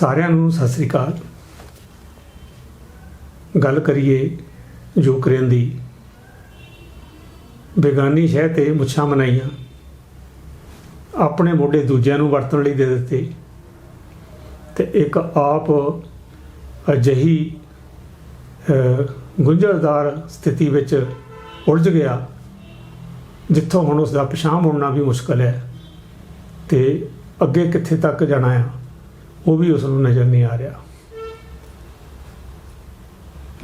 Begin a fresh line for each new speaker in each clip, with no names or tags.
ਸਾਰਿਆਂ ਨੂੰ ਸਤਿ ਸ੍ਰੀ ਅਕਾਲ। ਗੱਲ ਕਰੀਏ ਯੂਕਰੇਨ ਦੀ। ਬੇਗਾਨੀ ਸ਼ਹਿ ਤੇ ਮੁੱਛਾਂ ਮਨਾਈਆਂ। ਆਪਣੇ ਮੋਢੇ ਦੂਜਿਆਂ ਨੂੰ ਵਰਤਣ ਲਈ ਦੇ ਦਿੱਤੇ। ਤੇ ਇੱਕ ਆਪ ਅਜਿਹੀ ਗੁੰਝਲਦਾਰ ਸਥਿਤੀ ਵਿੱਚ ਉਲਝ ਗਿਆ, ਜਿੱਥੋਂ ਹੁਣ ਉਸ ਦਾ ਪਛਾਣ ਮੁੜਨਾ ਵੀ ਮੁਸ਼ਕਲ ਹੈ। ਤੇ ਅੱਗੇ ਕਿੱਥੇ ਤੱਕ ਜਾਣਾ ਆ? ਉਹ ਵੀ ਉਸ ਨੂੰ ਨਜ਼ਰ ਨਹੀਂ ਆ ਰਿਹਾ।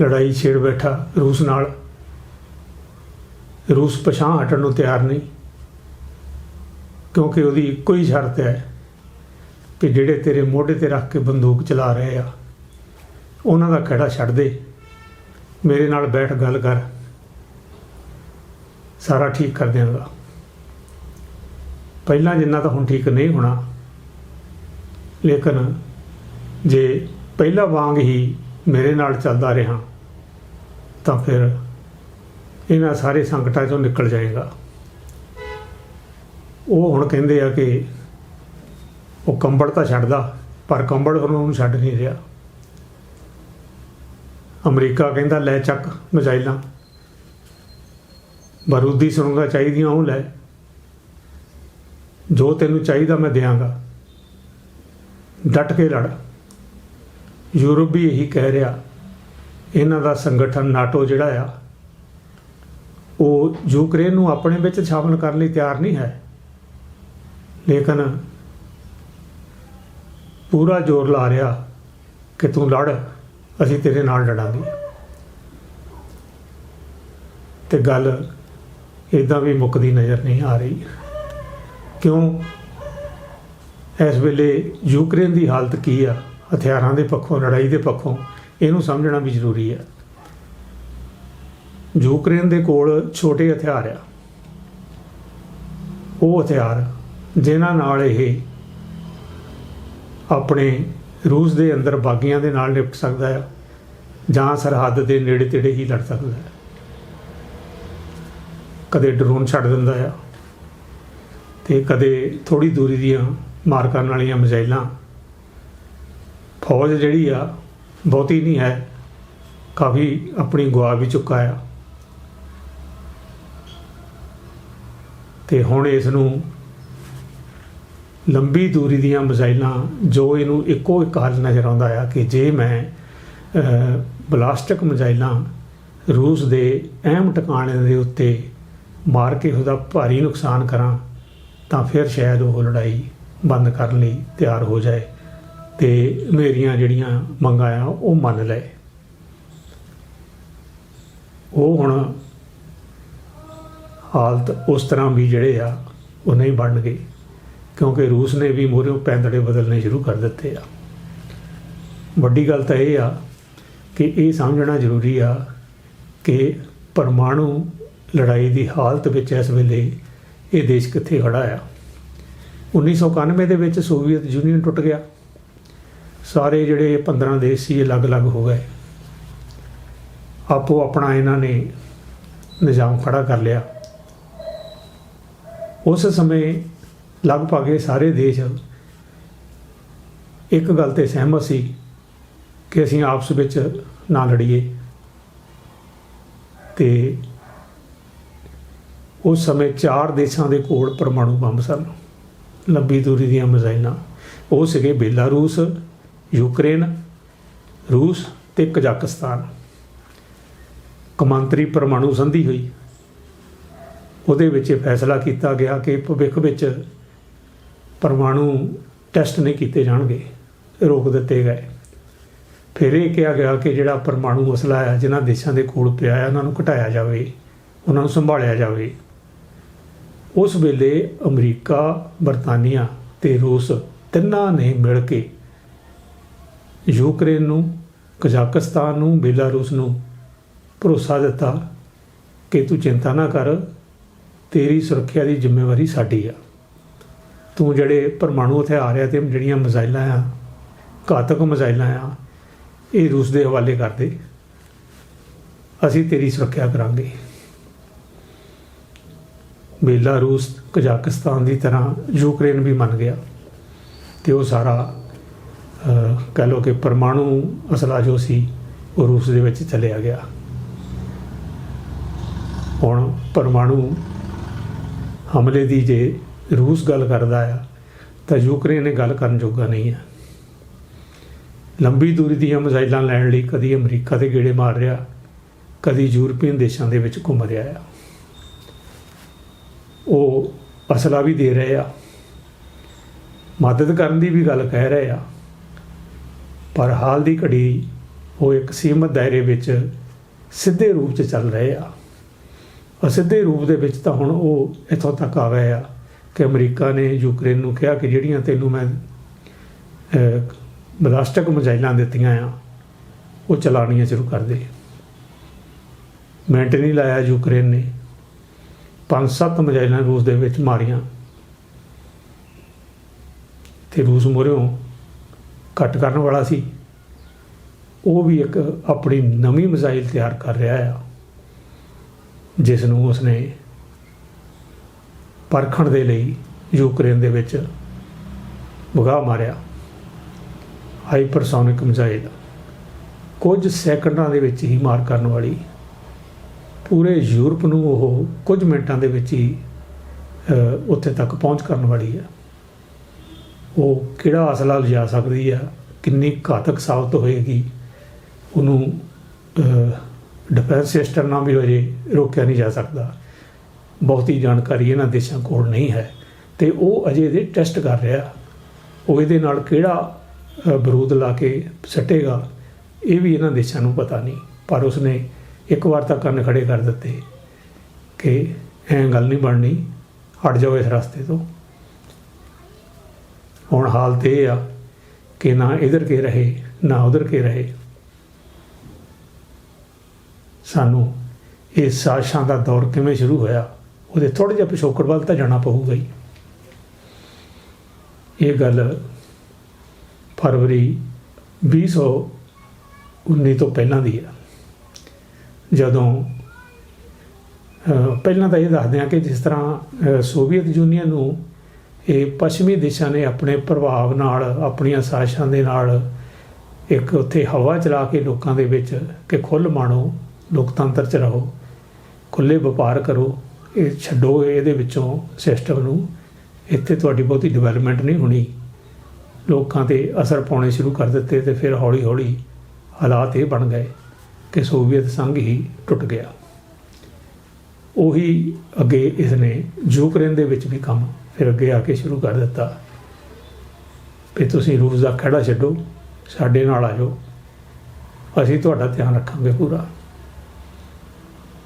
ਲੜਾਈ ਛੇੜ ਬੈਠਾ ਰੂਸ ਨਾਲ। ਰੂਸ ਪਛਾਣ ਹਟਣ ਨੂੰ ਤਿਆਰ ਨਹੀਂ, ਕਿਉਂਕਿ ਉਹਦੀ ਇੱਕੋ ਹੀ ਸ਼ਰਤ ਹੈ ਕਿ ਜਿਹੜੇ ਤੇਰੇ ਮੋਢੇ ਤੇ ਰੱਖ ਕੇ ਬੰਦੂਕ ਚਲਾ ਰਹੇ ਆ, ਉਹਨਾਂ ਦਾ ਖੜਾ ਛੱਡ ਦੇ। ਮੇਰੇ ਨਾਲ ਬੈਠ, ਗੱਲ ਕਰ। ਸਾਰਾ ਠੀਕ ਕਰ ਦਿਆਂਗਾ। ਪਹਿਲਾਂ ਜਿੰਨਾ ਤਾਂ ਹੁਣ ਠੀਕ ਨਹੀਂ ਹੋਣਾ ਲੇਕਿਨ ਜੇ ਪਹਿਲਾਂ ਵਾਂਗ ਹੀ ਮੇਰੇ ਨਾਲ ਚੱਲਦਾ ਰਿਹਾ, ਤਾਂ ਫਿਰ ਇਹਨਾਂ ਸਾਰੇ ਸੰਕਟਾਂ ਚੋਂ ਨਿਕਲ ਜਾਏਗਾ। ਉਹ ਹੁਣ ਕਹਿੰਦੇ ਆ ਕਿ ਉਹ ਕੰਬੜ ਤਾਂ ਛੱਡਦਾ, ਪਰ ਕੰਬੜ ਹੁਣ ਉਹਨੂੰ ਛੱਡ ਨਹੀਂ ਰਿਹਾ। ਅਮਰੀਕਾ ਕਹਿੰਦਾ, ਲੈ ਚੱਕ ਮਜ਼ਾਈਲਾਂ। ਬਾਰੂਦੀ ਸੁਣੂਗਾ ਚਾਹੀਦੀਆਂ, ਉਹ ਲੈ। ਜੋ ਤੈਨੂੰ ਚਾਹੀਦਾ ਮੈਂ ਦਿਆਂਗਾ। ਡਟ ਕੇ ਲੜ। ਯੂਰਪ ਵੀ ਇਹੀ ਕਹਿ ਰਿਹਾ, ਇਹਨਾਂ ਦਾ ਸੰਗਠਨ ਨਾਟੋ ਜਿਹੜਾ ਆ, ਉਹ ਯੂਕਰੇਨ ਨੂੰ ਆਪਣੇ ਵਿੱਚ ਸ਼ਾਮਲ ਕਰਨ ਲਈ ਤਿਆਰ ਨਹੀਂ ਹੈ। ਲੇਕਿਨ ਪੂਰਾ ਜ਼ੋਰ ਲਾ ਰਿਹਾ ਕਿ ਤੂੰ ਲੜ, ਅਸੀਂ ਤੇਰੇ ਨਾਲ ਲੜਾਂਗੇ। ਤੇ ਗੱਲ ਇਦਾਂ ਵੀ ਮੁੱਕਦੀ ਨਜ਼ਰ ਨਹੀਂ ਆ ਰਹੀ। ਕਿਉਂ? ਇਸ ਵੇਲੇ ਯੂਕਰੇਨ ਦੀ ਹਾਲਤ ਕੀ ਆ? ਹਥਿਆਰਾਂ ਦੇ ਪੱਖੋਂ, ਲੜਾਈ ਦੇ ਪੱਖੋਂ ਇਹਨੂੰ ਸਮਝਣਾ ਵੀ ਜ਼ਰੂਰੀ ਹੈ ਯੂਕਰੇਨ ਦੇ ਕੋਲ ਛੋਟੇ ਹਥਿਆਰ ਆ। ਉਹ ਹਥਿਆਰ ਜਿਨ੍ਹਾਂ ਨਾਲ ਇਹ ਆਪਣੇ ਰੂਸ ਦੇ ਅੰਦਰ ਬਾਗੀਆਂ ਦੇ ਨਾਲ ਨਿਪਟ ਸਕਦਾ ਹੈ ਜਾਂ ਸਰਹੱਦ ਦੇ ਨੇੜੇ ਤੇੜੇ ਹੀ ਲੜ ਸਕਦਾ ਹੈ ਕਦੇ ਡਰੋਨ ਛੱਡ ਦਿੰਦਾ ਆ ਤੇ ਕਦੇ ਥੋੜੀ ਦੂਰੀ ਦੀਆਂ ਮਾਰ ਕਰਨ ਵਾਲੀਆਂ ਮਿਜ਼ਾਈਲਾਂ। ਫੌਜ ਜਿਹੜੀ ਆ, ਬਹੁਤੀ ਨਹੀਂ ਹੈ, ਕਾਫੀ ਆਪਣੀ ਗਵਾ ਵੀ ਚੁੱਕਾ ਆ। ਤੇ ਹੁਣ ਇਸ ਨੂੰ ਲੰਬੀ ਦੂਰੀ ਦੀਆਂ ਮਿਜ਼ਾਈਲਾਂ, ਜੋ ਇਹਨੂੰ ਇੱਕੋ ਇੱਕ ਹੱਲ ਨਜ਼ਰ ਆਉਂਦਾ ਆ ਕਿ ਜੇ ਮੈਂ ਬਲਾਸਟਿਕ ਮਿਜ਼ਾਈਲਾਂ ਰੂਸ ਦੇ ਅਹਿਮ ਟਿਕਾਣੇ ਦੇ ਉੱਤੇ ਮਾਰ ਕੇ ਉਹਦਾ ਭਾਰੀ ਨੁਕਸਾਨ ਕਰਾਂ, ਤਾਂ ਫਿਰ ਸ਼ਾਇਦ ਉਹ ਲੜਾਈ ਬੰਦ ਕਰਨ ਲਈ ਤਿਆਰ ਹੋ ਜਾਏ ਤੇ ਮੇਰੀਆਂ ਜਿਹੜੀਆਂ ਮੰਗਾਂ ਆ, ਉਹ ਮੰਨ ਲਏ। ਉਹ ਹੁਣ ਹਾਲਤ ਉਸ ਤਰ੍ਹਾਂ ਵੀ ਜਿਹੜੇ ਆ ਉਹ ਨਹੀਂ ਬਣ ਬਣਨਗੇ ਕਿਉਂਕਿ ਰੂਸ ਨੇ ਵੀ ਮੋਰਿਓ ਪੈਂਦੜੇ ਬਦਲਨੇ ਸ਼ੁਰੂ ਕਰ ਦਿੱਤੇ ਆ। ਵੱਡੀ ਗੱਲ ਤਾਂ ਇਹ ਆ ਕਿ ਇਹ ਸਮਝਣਾ ਜ਼ਰੂਰੀ ਆ ਕਿ ਪਰਮਾਣੂ ਲੜਾਈ ਦੀ ਹਾਲਤ ਵਿੱਚ ਇਸ ਵੇਲੇ ਇਹ ਦੇਸ਼ ਕਿੱਥੇ ਖੜਾ ਆ। 1991 ਦੇ ਵਿੱਚ ਸੋਵੀਅਤ ਯੂਨੀਅਨ ਟੁੱਟ ਗਿਆ। ਸਾਰੇ ਜਿਹੜੇ 15 ਦੇਸ਼ ਸੀ ਅਲੱਗ-ਅਲੱਗ ਹੋ ਗਏ। ਆਪੋ ਆਪਣਾ ਇਹਨਾਂ ਨੇ ਨਿਜ਼ਾਮ ਖੜਾ ਕਰ ਲਿਆ। ਉਸ ਸਮੇਂ ਲਗਭਗ ਇਹ ਸਾਰੇ ਦੇਸ਼ ਇੱਕ ਗੱਲ ਤੇ ਸਹਿਮਤ ਸੀ ਕਿ ਅਸੀਂ ਆਪਸ ਵਿੱਚ ਨਾ ਲੜੀਏ। ਤੇ ਉਸ ਸਮੇਂ ਚਾਰ ਦੇਸ਼ਾਂ ਦੇ ਕੋਲ ਪਰਮਾਣੂ ਬੰਬ ਸਨ। ਲੰਬੀ ਦੂਰੀ ਦੀਆਂ ਮਿਜ਼ਾਈਲਾਂ। ਉਹ ਸੀਗੇ ਬੇਲਾਰੂਸ, ਯੂਕਰੇਨ, ਰੂਸ ਤੇ ਕਜ਼ਾਕਿਸਤਾਨ ਕਮਾਂਤਰੀ ਪਰਮਾਣੂ ਸੰਧੀ ਹੋਈ। ਉਹਦੇ ਵਿੱਚ ਇਹ ਫੈਸਲਾ ਕੀਤਾ ਗਿਆ ਕਿ ਭਵਿੱਖ ਵਿੱਚ ਪਰਮਾਣੂ ਟੈਸਟ ਨਹੀਂ ਕੀਤੇ ਜਾਣਗੇ, ਰੋਕ ਦਿੱਤੇ ਗਏ। ਫਿਰ ਇਹ ਕਿਹਾ ਗਿਆ ਕਿ ਜਿਹੜਾ ਪਰਮਾਣੂ ਮਸਲਾ ਹੈ, ਜਿਨ੍ਹਾਂ ਦੇਸ਼ਾਂ ਦੇ ਕੋਲ ਪਿਆ ਹੈ, ਉਹਨਾਂ ਨੂੰ ਘਟਾਇਆ ਜਾਵੇ, ਉਹਨਾਂ ਨੂੰ ਸੰਭਾਲਿਆ ਜਾਵੇ। ਉਸ ਵੇਲੇ ਅਮਰੀਕਾ, ਬਰਤਾਨੀਆ ਤੇ ਰੂਸ ਤਿੰਨਾਂ ਨੇ ਮਿਲ ਕੇ ਯੂਕਰੇਨ ਨੂੰ ਕਜ਼ਾਕਿਸਤਾਨ ਨੂੰ, ਬੇਲਾਰੂਸ ਨੂੰ ਭਰੋਸਾ ਦਿੱਤਾ ਕਿ ਤੂੰ ਚਿੰਤਾ ਨਾ ਕਰ, ਤੇਰੀ ਸੁਰੱਖਿਆ ਦੀ ਜ਼ਿੰਮੇਵਾਰੀ ਸਾਡੀ ਆ। ਤੂੰ ਜਿਹੜੇ ਪਰਮਾਣੂ ਹਥਿਆਰ ਆ ਤੇ ਜਿਹੜੀਆਂ ਮਿਜ਼ਾਈਲਾਂ ਆ, ਘਾਤਕ ਮਿਜ਼ਾਈਲਾਂ ਆ, ਇਹ ਰੂਸ ਦੇ ਹਵਾਲੇ ਕਰ ਦੇ। ਅਸੀਂ ਤੇਰੀ ਸੁਰੱਖਿਆ ਕਰਾਂਗੇ। ਬੇਲਾਰੂਸ ਕਜ਼ਾਕਿਸਤਾਨ ਦੀ ਤਰ੍ਹਾਂ ਯੂਕਰੇਨ ਵੀ ਮੰਨ ਗਿਆ। ਤੇ ਉਹ ਸਾਰਾ ਅਹ, ਕਹਿ ਲਓ ਕਿ ਪਰਮਾਣੂ ਅਸਲਾ ਜੋ ਸੀ ਉਹ ਰੂਸ ਦੇ ਵਿੱਚ ਚਲਿਆ ਗਿਆ। ਹੁਣ ਪਰਮਾਣੂ ਹਮਲੇ ਦੀ ਜੇ ਰੂਸ ਗੱਲ ਕਰਦਾ ਆ ਤਾਂ ਯੂਕਰੇਨ ਇਹ ਗੱਲ ਕਰਨ ਜੋਗਾ ਨਹੀਂ ਹੈ ਲੰਬੀ ਦੂਰੀ ਦੀਆਂ ਮਿਜ਼ਾਈਲਾਂ ਲੈਣ ਲਈ ਕਦੀ ਅਮਰੀਕਾ ਦੇ ਗੇੜੇ ਮਾਰ ਰਿਹਾ ਕਦੀ ਯੂਰਪੀਅਨ ਦੇਸ਼ਾਂ ਦੇ ਵਿੱਚ ਘੁੰਮ ਰਿਹਾ ਆ। ਉਹ ਅਸਲਾ ਵੀ ਦੇ ਰਹੇ ਆ। ਮਦਦ ਕਰਨ ਦੀ ਵੀ ਗੱਲ ਕਹਿ ਰਹੇ ਆ। ਪਰ ਹਾਲ ਦੀ ਘੜੀ ਉਹ ਇੱਕ ਸੀਮਤ ਦਾਇਰੇ ਵਿੱਚ ਸਿੱਧੇ ਰੂਪ 'ਚ ਚੱਲ ਰਹੇ ਆ। ਅਸਿੱਧੇ ਰੂਪ ਦੇ ਵਿੱਚ ਤਾਂ ਹੁਣ ਉਹ ਇੱਥੋਂ ਤੱਕ ਆ ਗਏ ਆ ਕਿ ਅਮਰੀਕਾ ਨੇ ਯੂਕਰੇਨ ਨੂੰ ਕਿਹਾ ਕਿ ਜਿਹੜੀਆਂ ਤੈਨੂੰ ਮੈਂ ਬਲਾਸਟਿਕ ਮਿਜ਼ਾਈਲਾਂ ਦਿੱਤੀਆਂ ਆ, ਉਹ ਚਲਾਉਣੀਆਂ ਸ਼ੁਰੂ ਕਰ ਦੇ। ਮਿੰਟ ਨਹੀਂ ਲਾਇਆ ਯੂਕਰੇਨ ਨੇ। ਪੰਜ ਸੱਤ ਮਿਜ਼ਾਈਲਾਂ ਰੂਸ ਦੇ ਵਿੱਚ ਮਾਰੀਆਂ। ਤੇ ਰੂਸ ਮੋਰਿਓ ਘੱਟ ਕਰਨ ਵਾਲਾ ਸੀ। ਉਹ ਵੀ ਇੱਕ ਆਪਣੀ ਨਵੀਂ ਮਿਜ਼ਾਈਲ ਤਿਆਰ ਕਰ ਰਿਹਾ ਆ ਜਿਸ ਨੂੰ ਉਸਨੇ ਪਰਖਣ ਦੇ ਲਈ ਯੂਕਰੇਨ ਦੇ ਵਿੱਚ ਵਗਾ ਮਾਰਿਆ। ਹਾਈਪਰਸੋਨਿਕ ਮਿਜ਼ਾਈਲ ਕੁਝ ਸੈਕਿੰਡਾਂ ਦੇ ਵਿੱਚ ਹੀ ਮਾਰ ਕਰਨ ਵਾਲੀ ਪੂਰੇ ਯੂਰਪ ਨੂੰ ਉਹ ਕੁਝ ਮਿੰਟਾਂ ਦੇ ਵਿੱਚ ਹੀ ਉੱਥੇ ਤੱਕ ਪਹੁੰਚ ਕਰਨ ਵਾਲੀ ਹੈ। ਉਹ ਕਿਹੜਾ ਅਸਲਾ ਲਿਜਾ ਸਕਦੀ ਆ ਕਿੰਨੀ ਘਾਤਕ ਸਾਬਤ ਹੋਏਗੀ? ਉਹਨੂੰ ਡਿਫੈਂਸ ਸਿਸਟਮ ਨਾਲ ਵੀ ਅਜੇ ਰੋਕਿਆ ਨਹੀਂ ਜਾ ਸਕਦਾ। ਬਹੁਤੀ ਜਾਣਕਾਰੀ ਇਹਨਾਂ ਦੇਸ਼ਾਂ ਕੋਲ ਨਹੀਂ ਹੈ। ਤੇ ਉਹ ਅਜੇ ਇਹਦੇ ਟੈਸਟ ਕਰ ਰਿਹਾ। ਉਹ ਇਹਦੇ ਨਾਲ ਕਿਹੜਾ ਬਰੂਦ ਲਾ ਕੇ ਸੱਟੇਗਾ, ਇਹ ਵੀ ਇਹਨਾਂ ਦੇਸ਼ਾਂ ਨੂੰ ਪਤਾ ਨਹੀਂ। ਪਰ ਉਸਨੇ ਇੱਕ ਵਾਰ ਤਾਂ ਕੰਨ ਖੜੇ ਕਰ ਦਿੱਤੇ ਕਿ ਐਂ ਗੱਲ ਨਹੀਂ ਬਣਨੀ, ਹਟ ਜਾਓ ਇਸ ਰਸਤੇ ਤੋਂ। ਹੁਣ ਹਾਲਤ ਇਹ ਆ ਕਿ ਨਾ ਇਧਰ ਕੇ ਰਹੇ, ਨਾ ਉਧਰ ਕੇ ਰਹੇ। ਸਾਨੂੰ ਇਹ ਸਾਜ਼ਿਸ਼ਾਂ ਦਾ ਦੌਰ ਕਿਵੇਂ ਸ਼ੁਰੂ ਹੋਇਆ, ਉਹਦੇ ਥੋੜੇ ਜਿਹਾ ਪਿਛੋਕੜ ਵੱਲ ਤਾਂ ਜਾਣਾ ਪਊਗਾ ਹੀ। ਇਹ ਗੱਲ ਫਰਵਰੀ 2019 ਤੋਂ ਪਹਿਲਾਂ ਦੀ ਆ। ਜਦੋਂ ਪਹਿਲਾਂ ਤਾਂ ਇਹ ਦੱਸਦੇ ਹਾਂ ਕਿ ਜਿਸ ਤਰ੍ਹਾਂ ਸੋਵੀਅਤ ਯੂਨੀਅਨ ਨੂੰ ਇਹ ਪੱਛਮੀ ਦੇਸ਼ਾਂ ਨੇ ਆਪਣੇ ਪ੍ਰਭਾਵ ਨਾਲ, ਆਪਣੀਆਂ ਸਾਜ਼ਿਸ਼ਾਂ ਦੇ ਨਾਲ ਇੱਕ ਉੱਥੇ ਹਵਾ ਚਲਾ ਕੇ ਲੋਕਾਂ ਦੇ ਵਿੱਚ ਕਿ ਖੁੱਲ੍ਹ ਮਾਣੋ, ਲੋਕਤੰਤਰ 'ਚ ਰਹੋ ਖੁੱਲੇ ਵਪਾਰ ਕਰੋ, ਇਹ ਛੱਡੋ ਇਹਦੇ ਵਿੱਚੋਂ ਸਿਸਟਮ ਨੂੰ, ਇੱਥੇ ਤੁਹਾਡੀ ਬਹੁਤੀ ਡਿਵੈਲਪਮੈਂਟ ਨਹੀਂ ਹੋਣੀ। ਲੋਕਾਂ ਤੇ ਅਸਰ ਪਾਉਣੇ ਸ਼ੁਰੂ ਕਰ ਦਿੱਤੇ ਤੇ ਫਿਰ ਹੌਲੀ ਹੌਲੀ ਹਾਲਾਤ ਇਹ ਬਣ ਗਏ। ਕਿ ਸੋਵੀਅਤ ਸੰਘ ਹੀ ਟੁੱਟ ਗਿਆ। ਉਹੀ ਅੱਗੇ ਇਸ ਨੇ ਯੂਕਰੇਨ ਦੇ ਵਿੱਚ ਵੀ ਕੰਮ ਫਿਰ ਅੱਗੇ ਆ ਕੇ ਸ਼ੁਰੂ ਕਰ ਦਿੱਤਾ। ਵੀ ਤੁਸੀਂ ਰੂਸ ਦਾ ਖੜਾ ਛੱਡੋ, ਸਾਡੇ ਨਾਲ ਆ ਜਾਓ ਅਸੀਂ ਤੁਹਾਡਾ ਧਿਆਨ ਰੱਖਾਂਗੇ ਪੂਰਾ।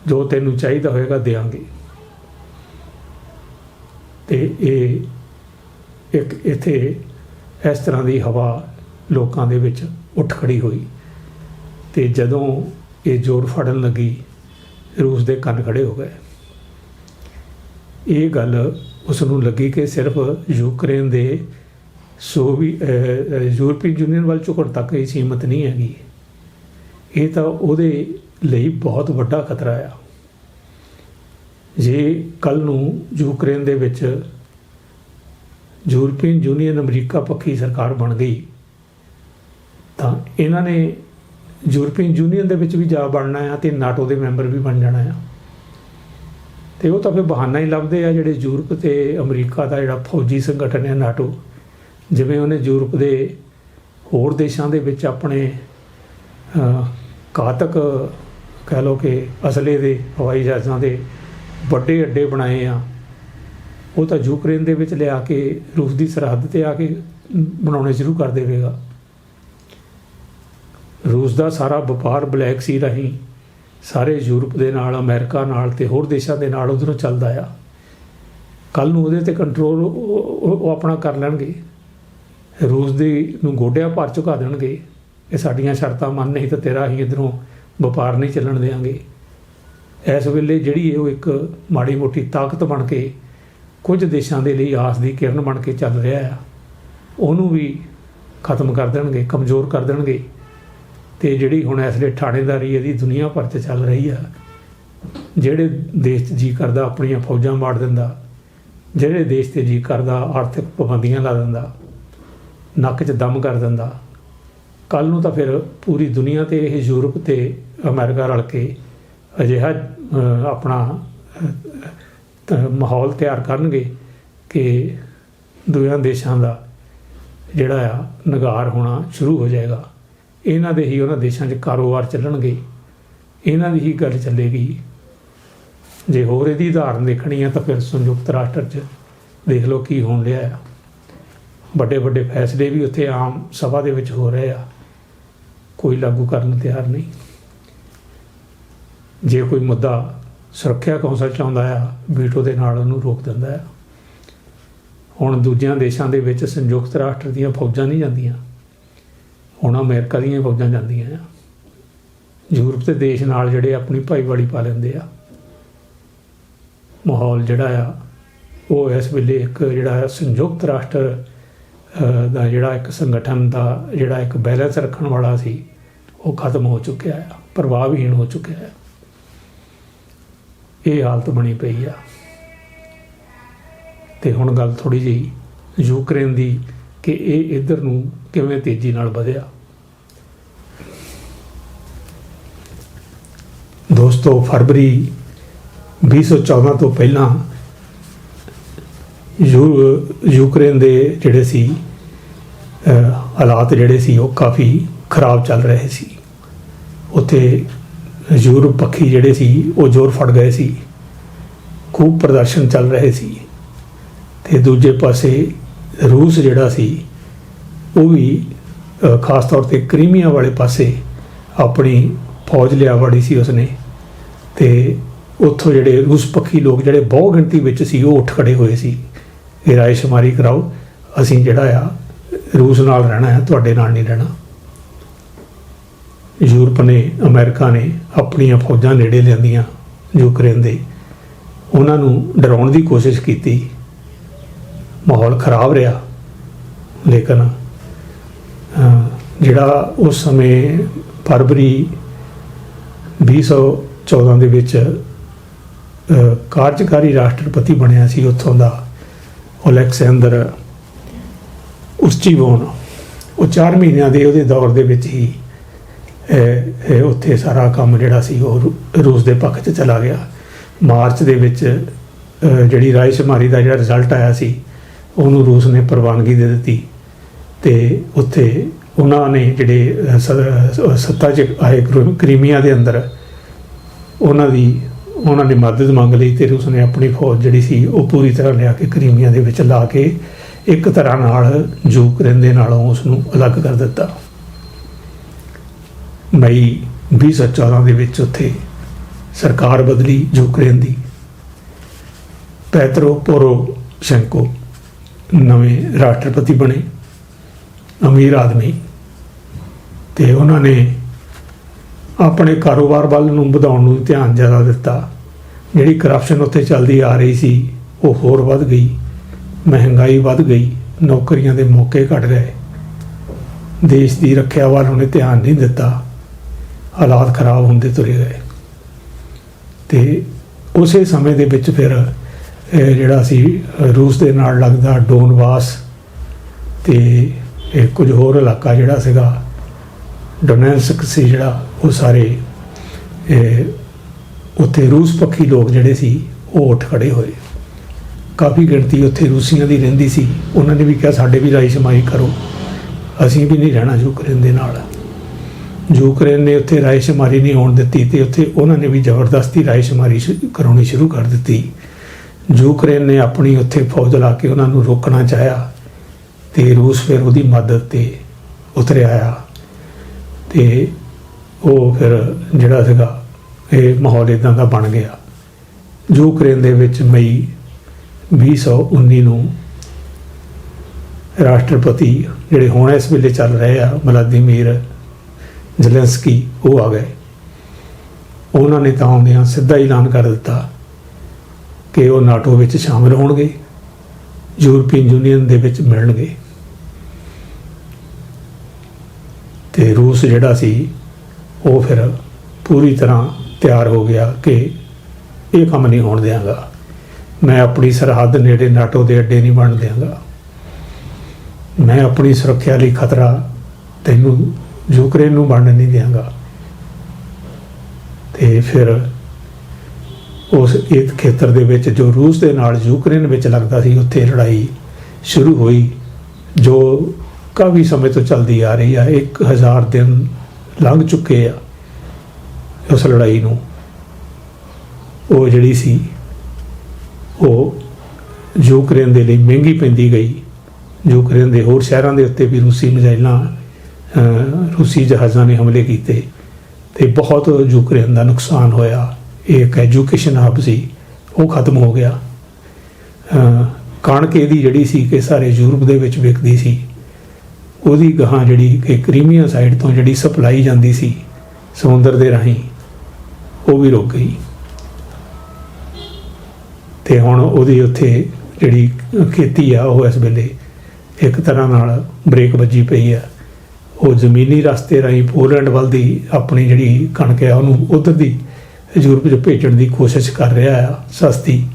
ਜੋ ਤੈਨੂੰ ਚਾਹੀਦਾ ਹੋਏਗਾ ਦੇਵਾਂਗੇ ਤੇ ਇਹ ਇੱਕ ਇੱਥੇ ਇਸ ਤਰ੍ਹਾਂ ਦੀ ਹਵਾ ਲੋਕਾਂ ਦੇ ਵਿੱਚ ਉੱਠ ਖੜੀ ਹੋਈ। ਤੇ ਜਦੋਂ ਇਹ ਜ਼ੋਰ ਫੜਨ ਲੱਗੀ ਰੂਸ ਦੇ ਕੰਨ ਖੜੇ ਹੋ ਗਏ। ਇਹ ਗੱਲ ਉਸ ਨੂੰ ਲੱਗੀ ਕਿ ਸਿਰਫ ਯੂਕਰੇਨ ਦੇ ਸੋਵੀ ਅਹ, ਯੂਰਪੀਅਨ ਯੂਨੀਅਨ ਵੱਲ ਝੁਕਣ ਤੱਕ ਇਹ ਸੀਮਤ ਨਹੀਂ ਹੈਗੀ। ਇਹ ਤਾਂ ਉਹਦੇ ਲਈ ਬਹੁਤ ਵੱਡਾ ਖਤਰਾ ਆ। ਜੇ ਕੱਲ ਨੂੰ ਯੂਕਰੇਨ ਦੇ ਵਿੱਚ ਯੂਰਪੀਅਨ ਯੂਨੀਅਨ ਅਮਰੀਕਾ ਪੱਖੀ ਸਰਕਾਰ ਬਣ ਗਈ ਤਾਂ ਇਹਨਾਂ ਨੇ ਯੂਰਪੀਅਨ ਯੂਨੀਅਨ ਦੇ ਵਿੱਚ ਵੀ ਜਾ ਬਣਨਾ ਆ ਤੇ ਨਾਟੋ ਦੇ ਮੈਂਬਰ ਵੀ ਬਣ ਜਾਣਾ ਆ। ਤੇ ਉਹ ਤਾਂ ਫਿਰ ਬਹਾਨਾ ਹੀ ਲੱਭਦੇ ਆ ਜਿਹੜੇ ਯੂਰਪ ਤੇ ਅਮਰੀਕਾ ਦਾ ਜਿਹੜਾ ਫੌਜੀ ਸੰਗਠਨ ਹੈ ਨਾਟੋ। ਜਿਵੇਂ ਉਹਨੇ ਯੂਰਪ ਦੇ ਹੋਰ ਦੇਸ਼ਾਂ ਦੇ ਵਿੱਚ ਆਪਣੇ ਘਾਤਕ ਕਹਿ ਲਓ ਕਿ ਅਸਲੇ ਦੇ, ਹਵਾਈ ਜਹਾਜ਼ਾਂ ਦੇ ਵੱਡੇ ਅੱਡੇ ਬਣਾਏ ਆ। ਉਹ ਤਾਂ ਯੂਕਰੇਨ ਦੇ ਵਿੱਚ ਲਿਆ ਕੇ, ਰੂਸ ਦੀ ਸਰਹੱਦ ਤੇ ਆ ਕੇ ਬਣਾਉਣੇ ਸ਼ੁਰੂ ਕਰ ਦੇਵੇਗਾ। ਰੂਸ ਦਾ ਸਾਰਾ ਵਪਾਰ ਬਲੈਕ ਸੀ ਰਾਹੀਂ ਸਾਰੇ ਯੂਰਪ ਦੇ ਨਾਲ, ਅਮਰੀਕਾ ਨਾਲ ਤੇ ਹੋਰ ਦੇਸ਼ਾਂ ਦੇ ਨਾਲ ਉਧਰੋਂ ਚੱਲਦਾ ਆ। ਕੱਲ ਨੂੰ ਉਹਦੇ ਤੇ ਕੰਟਰੋਲ ਉਹ ਆਪਣਾ ਕਰ ਲੈਣਗੇ। ਰੂਸ ਦੀ ਨੂੰ ਗੋਡਿਆਂ ਭਰ ਝੁਕਾ ਦੇਣਗੇ। ਇਹ ਸਾਡੀਆਂ ਸ਼ਰਤਾਂ ਮੰਨ, ਨਹੀਂ ਤਾਂ ਤੇਰਾ ਹੀ ਇਧਰੋਂ ਵਪਾਰ ਨਹੀਂ ਚੱਲਣ ਦੇਵਾਂਗੇ ਇਸ ਵੇਲੇ ਜਿਹੜੀ ਉਹ ਇੱਕ ਮਾੜੀ ਮੋਟੀ ਤਾਕਤ ਬਣ ਕੇ ਕੁਝ ਦੇਸ਼ਾਂ ਦੇ ਲਈ ਆਸ ਦੀ ਕਿਰਨ ਬਣ ਕੇ ਚੱਲ ਰਿਹਾ ਆ, ਉਹਨੂੰ ਵੀ ਖਤਮ ਕਰ ਦੇਣਗੇ, ਕਮਜ਼ੋਰ ਕਰ ਦੇਣਗੇ। ਤੇ ਜਿਹੜੀ ਹੁਣ ਇਸ ਵੇਲੇ ਠਾਣੇਦਾਰੀ ਇਹਦੀ ਦੁਨੀਆ ਭਰ 'ਚ ਚੱਲ ਰਹੀ ਆ, ਜਿਹੜੇ ਦੇਸ਼ 'ਚ ਜੀ ਕਰਦਾ, ਆਪਣੀਆਂ ਫੌਜਾਂ ਮਾਰ ਦਿੰਦਾ, ਜਿਹੜੇ ਦੇਸ਼ ਤੇ ਜੀ ਕਰਦਾ, ਆਰਥਿਕ ਪਾਬੰਦੀਆਂ ਲਾ ਦਿੰਦਾ, ਨੱਕ 'ਚ ਦਮ ਕਰ ਦਿੰਦਾ ਕੱਲ ਨੂੰ ਤਾਂ ਫਿਰ ਪੂਰੀ ਦੁਨੀਆ ਤੇ ਇਹ ਯੂਰਪ ਤੇ ਅਮਰੀਕਾ ਰਲ ਕੇ ਅਜਿਹਾ ਆਪਣਾ ਮਾਹੌਲ ਤਿਆਰ ਕਰਨਗੇ ਕਿ ਦੋਹਾਂ ਦੇਸ਼ਾਂ ਦਾ ਜਿਹੜਾ ਆ, ਨਗਾਰ ਹੋਣਾ ਸ਼ੁਰੂ ਹੋ ਜਾਏਗਾ। ਇਹਨਾਂ ਦੇ ਹੀ ਉਹਨਾਂ ਦੇਸ਼ਾਂ 'ਚ ਕਾਰੋਬਾਰ ਚੱਲਣਗੇ। ਇਹਨਾਂ ਦੀ ਹੀ ਗੱਲ ਚੱਲੇਗੀ। ਜੇ ਹੋਰ ਇਹਦੀ ਉਦਾਹਰਨ ਦੇਖਣੀ ਹੈ ਤਾਂ ਫਿਰ ਸੰਯੁਕਤ ਰਾਸ਼ਟਰ 'ਚ ਦੇਖ ਲਓ ਕੀ ਹੋਣ ਰਿਹਾ ਆ। ਵੱਡੇ ਵੱਡੇ ਫੈਸਲੇ ਵੀ ਉੱਥੇ ਆਮ ਸਭਾ ਦੇ ਵਿੱਚ ਹੋ ਰਹੇ ਆ। ਕੋਈ ਲਾਗੂ ਕਰਨ ਨੂੰ ਤਿਆਰ ਨਹੀਂ। ਜੇ ਕੋਈ ਮੁੱਦਾ ਸੁਰੱਖਿਆ ਕੌਂਸਲ ਚ ਆਉਂਦਾ ਆ, ਵੀਟੋ ਦੇ ਨਾਲ ਉਹਨੂੰ ਰੋਕ ਦਿੰਦਾ ਆ। ਹੁਣ ਦੂਜਿਆਂ ਦੇਸ਼ਾਂ ਦੇ ਵਿੱਚ ਸੰਯੁਕਤ ਰਾਸ਼ਟਰ ਦੀਆਂ ਫੌਜਾਂ ਨਹੀਂ ਜਾਂਦੀਆਂ। ਹੁਣ ਅਮਰੀਕਾ ਦੀਆਂ ਫੌਜਾਂ ਜਾਂਦੀਆਂ ਆ। ਯੂਰਪ ਦੇ ਦੇਸ਼ ਨਾਲ ਜਿਹੜੇ ਆਪਣੀ ਭਾਈਵਾਲੀ ਪਾ ਲੈਂਦੇ ਆ। ਮਾਹੌਲ ਜਿਹੜਾ ਆ, ਉਹ ਇਸ ਵੇਲੇ ਇੱਕ ਜਿਹੜਾ ਸੰਯੁਕਤ ਰਾਸ਼ਟਰ ਦਾ ਜਿਹੜਾ ਇੱਕ ਸੰਗਠਨ ਦਾ ਜਿਹੜਾ ਇੱਕ ਬੈਲੈਂਸ ਰੱਖਣ ਵਾਲਾ ਸੀ, ਉਹ ਖਤਮ ਹੋ ਚੁੱਕਿਆ ਆ, ਪ੍ਰਭਾਵਹੀਣ ਹੋ ਚੁੱਕਿਆ ਹੈ ਇਹ ਹਾਲਤ ਬਣੀ ਪਈ ਆ। ਤੇ ਹੁਣ ਗੱਲ ਥੋੜੀ ਜਿਹੀ ਯੂਕਰੇਨ ਦੀ ਕਿ ਇਹ ਇੱਧਰ ਨੂੰ ਕਿਵੇਂ ਤੇਜ਼ੀ ਨਾਲ ਵਧਿਆ। ਦੋਸਤੋ, ਫਰਵਰੀ 2014 ਤੋਂ ਪਹਿਲਾਂ ਯੂ- ਯੂਕਰੇਨ ਦੇ ਜਿਹੜੇ ਸੀ ਹਾਲਾਤ ਜਿਹੜੇ ਸੀ, ਉਹ ਕਾਫੀ ਖਰਾਬ ਚੱਲ ਰਹੇ ਸੀ। ਉੱਥੇ ਯੂਰਪ ਪੱਖੀ ਜਿਹੜੇ ਸੀ, ਉਹ ਜ਼ੋਰ ਫੜ ਗਏ ਸੀ। ਖੂਬ ਪ੍ਰਦਰਸ਼ਨ ਚੱਲ ਰਹੇ ਸੀ। ਤੇ ਦੂਜੇ ਪਾਸੇ ਰੂਸ ਜਿਹੜਾ ਸੀ, ਉਹ ਵੀ ਖਾਸ ਤੌਰ ਤੇ ਕ੍ਰੀਮੀਆ ਵਾਲੇ ਪਾਸੇ ਆਪਣੀ ਫੌਜ ਲਿਆ ਵੜੀ ਸੀ ਉਸਨੇ। ਤੇ ਉੱਥੋਂ ਜਿਹੜੇ ਰੂਸ ਪੱਖੀ ਲੋਕ ਜਿਹੜੇ ਬਹੁ ਗਿਣਤੀ ਵਿੱਚ ਸੀ, ਉਹ ਉੱਠ ਖੜੇ ਹੋਏ ਸੀ। ਇਹ ਰਾਏ ਸ਼ੁਮਾਰੀ ਕਰਾਓ, ਅਸੀਂ ਜਿਹੜਾ ਆ, ਰੂਸ ਨਾਲ ਰਹਿਣਾ ਹੈ ਤੁਹਾਡੇ ਨਾਲ ਨਹੀਂ ਰਹਿਣਾ। ਯੂਰਪ ਨੇ, ਅਮਰੀਕਾ ਨੇ ਆਪਣੀਆਂ ਫੌਜਾਂ ਨੇੜੇ ਲਿਆਂਦੀਆਂ ਯੂਕਰੇਨ ਦੇ। ਉਹਨਾਂ ਨੂੰ ਡਰਾਉਣ ਦੀ ਕੋਸ਼ਿਸ਼ ਕੀਤੀ। ਮਾਹੌਲ ਖਰਾਬ ਰਿਹਾ। ਲੇਕਿਨ ਜਿਹੜਾ ਉਸ ਸਮੇਂ ਫਰਵਰੀ 2014 ਦੇ ਵਿੱਚ ਕਾਰਜਕਾਰੀ ਰਾਸ਼ਟਰਪਤੀ ਬਣਿਆ ਸੀ ਉੱਥੋਂ ਦਾ ਅਲੈਕਸੈਂਦਰ ਉਸਚੀਵੋਨ। ਉਹ 4 ਮਹੀਨਿਆਂ ਦੇ ਉਹਦੇ ਦੌਰ ਦੇ ਵਿੱਚ ਹੀ ਉੱਥੇ ਸਾਰਾ ਕੰਮ ਜਿਹੜਾ ਸੀ ਉਹ ਰੂਸ ਦੇ ਪੱਖ 'ਚ ਚਲਾ ਗਿਆ। ਮਾਰਚ ਦੇ ਵਿੱਚ ਅਹ, ਜਿਹੜੀ ਰਾਇਸ਼ਮਾਰੀ ਦਾ ਜਿਹੜਾ ਰਿਜ਼ਲਟ ਆਇਆ ਸੀ ਉਹਨੂੰ ਰੂਸ ਨੇ ਪ੍ਰਵਾਨਗੀ ਦੇ ਦਿੱਤੀ ਤੇ ਉੱਥੇ ਉਹਨਾਂ ਨੇ ਜਿਹੜੇ ਸੱਤਾ 'ਚ ਆਏ ਕ੍ਰੀ- ਕ੍ਰੀਮੀਆ ਦੇ ਅੰਦਰ, ਉਹਨਾਂ ਦੀ, ਉਹਨਾਂ ਨੇ ਮਦਦ ਮੰਗ ਲਈ ਤੇ ਰੂਸ ਨੇ ਆਪਣੀ ਫੌਜ ਜਿਹੜੀ ਸੀ ਉਹ ਪੂਰੀ ਤਰ੍ਹਾਂ ਲਿਆ ਕੇ ਕ੍ਰੀਮੀਆ ਦੇ ਵਿੱਚ ਲਾ ਕੇ ਇੱਕ ਤਰ੍ਹਾਂ ਨਾਲ ਯੂਕਰੇਨ ਦੇ ਨਾਲੋਂ ਉਸ ਨੂੰ ਅਲੱਗ ਕਰ ਦਿੱਤਾ। ਮਈ 2014 ਦੇ ਵਿੱਚ ਉੱਥੇ ਸਰਕਾਰ ਬਦਲੀ ਯੂਕਰੇਨ ਦੀ ਪੈਤਰੋ ਪੋਰੋਸ਼ੈਂਕੋ ਨਵੇਂ ਰਾਸ਼ਟਰਪਤੀ ਬਣੇ ਅਮੀਰ ਆਦਮੀ ਤੇ ਉਹਨਾਂ ਨੇ ਆਪਣੇ ਕਾਰੋਬਾਰ ਵੱਲ ਨੂੰ ਵਧਾਉਣ ਨੂੰ ਧਿਆਨ ਜ਼ਿਆਦਾ ਦਿੱਤਾ। ਜਿਹੜੀ ਕਰਪਸ਼ਨ ਉੱਥੇ ਚੱਲਦੀ ਆ ਰਹੀ ਸੀ, ਉਹ ਹੋਰ ਵੱਧ ਗਈ, ਮਹਿੰਗਾਈ ਵੱਧ ਗਈ, ਨੌਕਰੀਆਂ ਦੇ ਮੌਕੇ ਘਟ ਗਏ। ਦੇਸ਼ ਦੀ ਰੱਖਿਆ ਵੱਲ ਉਹਨੇ ਧਿਆਨ ਨਹੀਂ ਦਿੱਤਾ। ਹਾਲਾਤ ਖਰਾਬ ਹੁੰਦੇ ਤੁਰੇ ਗਏ। ਤੇ ਉਸੇ ਸਮੇਂ ਦੇ ਵਿੱਚ ਫਿਰ ਜਿਹੜਾ ਸੀ ਰੂਸ ਦੇ ਨਾਲ ਲੱਗਦਾ ਡੋਨਵਾਸ ਤੇ ਇਹ ਕੁਝ ਹੋਰ ਇਲਾਕਾ ਜਿਹੜਾ ਸੀਗਾ, ਡੋਨੈਂਸਕ ਸੀ ਜਿਹੜਾ, ਉਹ ਸਾਰੇ ਉੱਥੇ ਰੂਸ ਪੱਖੀ ਲੋਕ ਜਿਹੜੇ ਸੀ, ਉਹ ਉੱਠ ਖੜੇ ਹੋਏ। ਕਾਫੀ ਗਿਣਤੀ ਉੱਥੇ ਰੂਸੀਆਂ ਦੀ ਰਹਿੰਦੀ ਸੀ। ਉਹਨਾਂ ਨੇ ਵੀ ਕਿਹਾ, ਸਾਡੇ ਵੀ ਰਾਈ ਸ਼ਮਾਈ ਕਰੋ। ਅਸੀਂ ਵੀ ਨਹੀਂ ਰਹਿਣਾ ਯੂਕਰੇਨ ਦੇ ਨਾਲ। ਯੂਕਰੇਨ ਨੇ ਉੱਥੇ ਰਾਏ ਸ਼ੁਮਾਰੀ ਨਹੀਂ ਹੋਣ ਦਿੱਤੀ ਤੇ ਉੱਥੇ ਉਹਨਾਂ ਨੇ ਵੀ ਜ਼ਬਰਦਸਤੀ ਰਾਏ ਸ਼ੁਮਾਰੀ ਸ਼ੁ- ਕਰਾਉਣੀ ਸ਼ੁਰੂ ਕਰ ਦਿੱਤੀ। ਯੂਕਰੇਨ ਨੇ ਆਪਣੀ ਉੱਥੇ ਫੌਜ ਲਾ ਕੇ ਉਹਨਾਂ ਨੂੰ ਰੋਕਣਾ ਚਾਹਿਆ ਤੇ ਰੂਸ ਫਿਰ ਉਹਦੀ ਮਦਦ ਤੇ ਉਤਰਿਆ ਆ। ਤੇ ਉਹ ਫਿਰ ਜਿਹੜਾ ਸੀਗਾ, ਇਹ ਮਾਹੌਲ ਇਦਾਂ ਦਾ ਬਣ ਗਿਆ। ਯੂਕਰੇਨ ਦੇ ਵਿੱਚ ਮਈ 2019 ਨੂੰ ਰਾਸ਼ਟਰਪਤੀ ਜਿਹੜੇ ਹੁਣ ਇਸ ਵੇਲੇ ਚੱਲ ਰਹੇ ਆ, ਵਲਾਦੀਮੀਰ ਜ਼ੈਲੈਂਸਕੀ, ਉਹ ਆ ਗਏ। ਉਹਨਾਂ ਨੇ ਤਾਂ ਆਉਂਦਿਆਂ ਸਿੱਧਾ ਐਲਾਨ ਕਰ ਦਿੱਤਾ ਕਿ ਉਹ ਨਾਟੋ ਵਿੱਚ ਸ਼ਾਮਲ ਹੋਣਗੇ, ਯੂਰਪੀਅਨ ਯੂਨੀਅਨ ਦੇ ਵਿੱਚ ਮਿਲਣਗੇ। ਤੇ ਰੂਸ ਜਿਹੜਾ ਸੀ, ਉਹ ਫਿਰ ਪੂਰੀ ਤਰ੍ਹਾਂ ਤਿਆਰ ਹੋ ਗਿਆ ਕਿ ਇਹ ਕੰਮ ਨਹੀਂ ਹੋਣ ਦਿਆਂਗਾ। ਮੈਂ ਆਪਣੀ ਸਰਹੱਦ ਨੇੜੇ ਨਾਟੋ ਦੇ ਅੱਡੇ ਨਹੀਂ ਬਣ ਦਿਆਂਗਾ। ਮੈਂ ਆਪਣੀ ਸੁਰੱਖਿਆ ਲਈ ਖਤਰਾ ਤੈਨੂੰ ਯੂਕਰੇਨ ਨੂੰ ਵੰਡ ਨਹੀਂ ਦਿਆਂਗਾ। ਤੇ ਫਿਰ ਉਸ ਇਹ ਖੇਤਰ ਦੇ ਵਿੱਚ ਜੋ ਰੂਸ ਦੇ ਨਾਲ ਯੂਕਰੇਨ ਵਿੱਚ ਲੱਗਦਾ ਸੀ, ਉੱਥੇ ਲੜਾਈ ਸ਼ੁਰੂ ਹੋਈ, ਜੋ ਕਾਫੀ ਸਮੇਂ ਤੋਂ ਚੱਲਦੀ ਆ ਰਹੀ ਆ। 1000 ਦਿਨ ਲੰਘ ਚੁੱਕੇ ਆ ਉਸ ਲੜਾਈ ਨੂੰ। ਉਹ ਜਿਹੜੀ ਸੀ, ਉਹ ਯੂਕਰੇਨ ਦੇ ਲਈ ਮਹਿੰਗੀ ਪੈਂਦੀ ਗਈ। ਯੂਕਰੇਨ ਦੇ ਹੋਰ ਸ਼ਹਿਰਾਂ ਦੇ ਉੱਤੇ ਵੀ ਰੂਸੀ ਮਿਜ਼ਾਈਲਾਂ ਰੂਸੀ ਜਹਾਜ਼ਾਂ ਨੇ ਹਮਲੇ ਕੀਤੇ ਤੇ ਬਹੁਤ ਯੂਕਰੇਨ ਦਾ ਨੁਕਸਾਨ ਹੋਇਆ। ਇੱਕ ਐਜੂਕੇਸ਼ਨ ਹੱਬ ਸੀ, ਉਹ ਖਤਮ ਹੋ ਗਿਆ। ਕਣਕ ਇਹਦੀ ਜਿਹੜੀ ਸੀ ਕਿ ਸਾਰੇ ਯੂਰਪ ਦੇ ਵਿੱਚ ਵਿਕਦੀ ਸੀ, ਉਹਦੀ ਗਾਹਾਂ ਜਿਹੜੀ ਕਿ ਕ੍ਰੀਮੀਆ ਸਾਈਡ ਤੋਂ ਜਿਹੜੀ ਸਪਲਾਈ ਜਾਂਦੀ ਸੀ ਸਮੁੰਦਰ ਦੇ ਰਾਹੀਂ, ਉਹ ਵੀ ਰੁਕ ਗਈ। ਤੇ ਹੁਣ ਉਹਦੀ ਉੱਥੇ ਜਿਹੜੀ ਖੇਤੀ ਆ, ਉਹ ਇਸ ਵੇਲੇ ਇੱਕ ਤਰ੍ਹਾਂ ਨਾਲ ਬ੍ਰੇਕ ਵੱਜੀ ਪਈ ਆ। ਉਹ ਜ਼ਮੀਨੀ ਰਸਤੇ ਰਾਹੀਂ ਪੋਲੈਂਡ ਵੱਲ ਦੀ ਆਪਣੀ ਜਿਹੜੀ ਕਣਕ ਆ, ਉਹਨੂੰ ਉਧਰ ਦੀ ਯੂਰਪ 'ਚ ਭੇਜਣ ਦੀ ਕੋਸ਼ਿਸ਼ ਕਰ ਰਿਹਾ ਆ ਸਸਤੀ।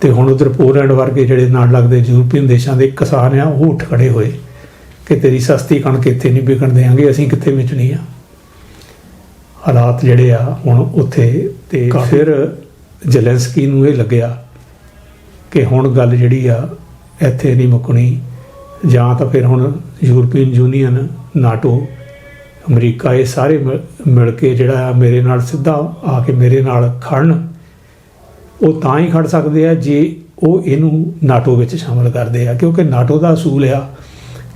ਤੇ ਹੁਣ ਉਧਰ ਪੋਲੈਂਡ ਵਰਗੇ ਜਿਹੜੇ ਨਾਲ ਲੱਗਦੇ ਯੂਰਪੀਅਨ ਦੇਸ਼ਾਂ ਦੇ ਕਿਸਾਨ ਆ ਉਹ ਉੱਠ ਖੜੇ ਹੋਏ। ਕਿ ਤੇਰੀ ਸਸਤੀ ਕਣਕ ਇੱਥੇ ਨਹੀਂ ਵਿਕਣ ਦੇਾਂਗੇ ਅਸੀਂ ਕਿੱਥੇ ਵੇਚਣੀ ਆ? ਹਾਲਾਤ ਜਿਹੜੇ ਆ ਹੁਣ ਉੱਥੇ ਤੇ ਫਿਰ ਜ਼ੈਲੈਂਸਕੀ ਨੂੰ ਇਹ ਲੱਗਿਆ ਕਿ ਹੁਣ ਗੱਲ ਜਿਹੜੀ ਆ ਇੱਥੇ ਨਹੀਂ ਮੁੱਕਣੀ। ਜਾਂ ਤਾਂ ਫਿਰ ਹੁਣ ਯੂਰਪੀਅਨ ਯੂਨੀਅਨ ਨਾਟੋ ਅਮਰੀਕਾ ਇਹ ਸਾਰੇ ਮਿਲ- ਮਿਲ ਕੇ ਜਿਹੜਾ ਆ ਮੇਰੇ ਨਾਲ ਸਿੱਧਾ ਆ ਕੇ ਮੇਰੇ ਨਾਲ ਖੜਨ ਉਹ ਤਾਂ ਹੀ ਖੜ ਸਕਦੇ ਆ ਜੇ ਉਹ ਇਹਨੂੰ ਨਾਟੋ ਵਿੱਚ ਸ਼ਾਮਲ ਕਰਦੇ ਆ। ਕਿਉਂਕਿ ਨਾਟੋ ਦਾ ਅਸੂਲ ਆ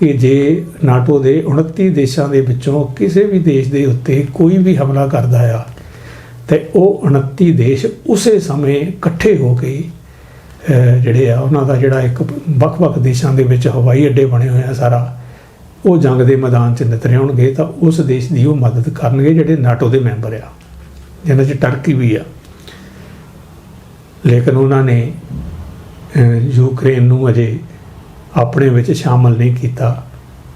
ਕਿ ਜੇ ਨਾਟੋ ਦੇ 29 ਦੇਸ਼ਾਂ ਦੇ ਵਿੱਚੋਂ ਕਿਸੇ ਵੀ ਦੇਸ਼ ਦੇ ਉੱਤੇ ਕੋਈ ਵੀ ਹਮਲਾ ਕਰਦਾ ਆ, ਤੇ ਉਹ 29 ਦੇਸ਼ ਉਸੇ ਸਮੇਂ ਇਕੱਠੇ ਹੋ ਕੇ ਜਿਹੜੇ ਆ, ਉਹਨਾਂ ਦਾ ਜਿਹੜਾ ਇੱਕ ਵੱਖ-ਵੱਖ ਦੇਸ਼ਾਂ ਦੇ ਵਿੱਚ ਹਵਾਈ ਅੱਡੇ ਬਣੇ ਹੋਏ ਆ ਸਾਰਾ ਉਹ ਜੰਗ ਦੇ ਮੈਦਾਨ 'ਚ ਨਿਤਰੇ ਹੋਣਗੇ ਤਾਂ ਉਸ ਦੇਸ਼ ਦੀ ਉਹ ਮਦਦ ਕਰਨਗੇ ਜਿਹੜੇ ਨਾਟੋ ਦੇ ਮੈਂਬਰ ਆ ਜਿਹਨਾਂ 'ਚ ਟਰਕੀ ਵੀ ਆ। ਲੇਕਿਨ ਉਹਨਾਂ ਨੇ ਯੂਕਰੇਨ ਨੂੰ ਅਜੇ ਆਪਣੇ ਵਿੱਚ ਸ਼ਾਮਲ ਨਹੀਂ ਕੀਤਾ।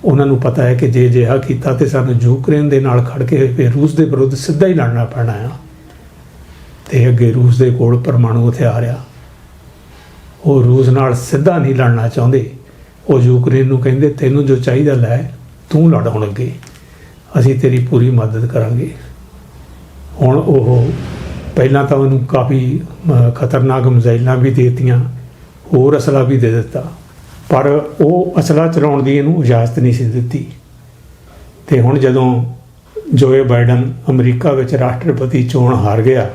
ਉਹਨਾਂ ਨੂੰ ਪਤਾ ਹੈ ਕਿ ਜੇ ਜਿਹਾ ਕੀਤਾ ਤੇ ਸਾਨੂੰ ਯੂਕਰੇਨ ਦੇ ਨਾਲ ਖੜ ਕੇ ਫਿਰ ਰੂਸ ਦੇ ਵਿਰੁੱਧ ਸਿੱਧਾ ਹੀ ਲੜਨਾ ਪੈਣਾ ਆ। ਤੇ ਅੱਗੇ ਰੂਸ ਦੇ ਕੋਲ ਪਰਮਾਣੂ ਹਥਿਆਰ ਆ। ਉਹ ਰੂਸ ਨਾਲ ਸਿੱਧਾ ਨਹੀਂ ਲੜਨਾ ਚਾਹੁੰਦੇ। ਉਹ ਯੂਕਰੇਨ ਨੂੰ ਕਹਿੰਦੇ, ਤੈਨੂੰ ਜੋ ਚਾਹੀਦਾ ਲੈ, ਤੂੰ ਲੜ ਹੁਣ ਅੱਗੇ। ਅਸੀਂ ਤੇਰੀ ਪੂਰੀ ਮਦਦ ਕਰਾਂਗੇ। ਹੁਣ ਉਹ ਪਹਿਲਾਂ ਤਾਂ ਉਹਨੂੰ ਕਾਫੀ ਖਤਰਨਾਕ ਮਿਜ਼ਾਈਲਾਂ ਵੀ ਦੇ ਦਿੱਤੀਆਂ, ਹੋਰ ਅਸਲਾ ਵੀ ਦੇ ਦਿੱਤਾ। ਪਰ ਉਹ ਅਸਲਾ ਚਲਾਉਣ ਦੀ ਇਹਨੂੰ ਇਜਾਜ਼ਤ ਨਹੀਂ ਸੀ ਦਿੱਤੀ। ਤੇ ਹੁਣ ਜਦੋਂ ਜੋਏ ਬਾਈਡਨ ਅਮਰੀਕਾ ਵਿੱਚ ਰਾਸ਼ਟਰਪਤੀ ਚੋਣ ਹਾਰ ਗਿਆ,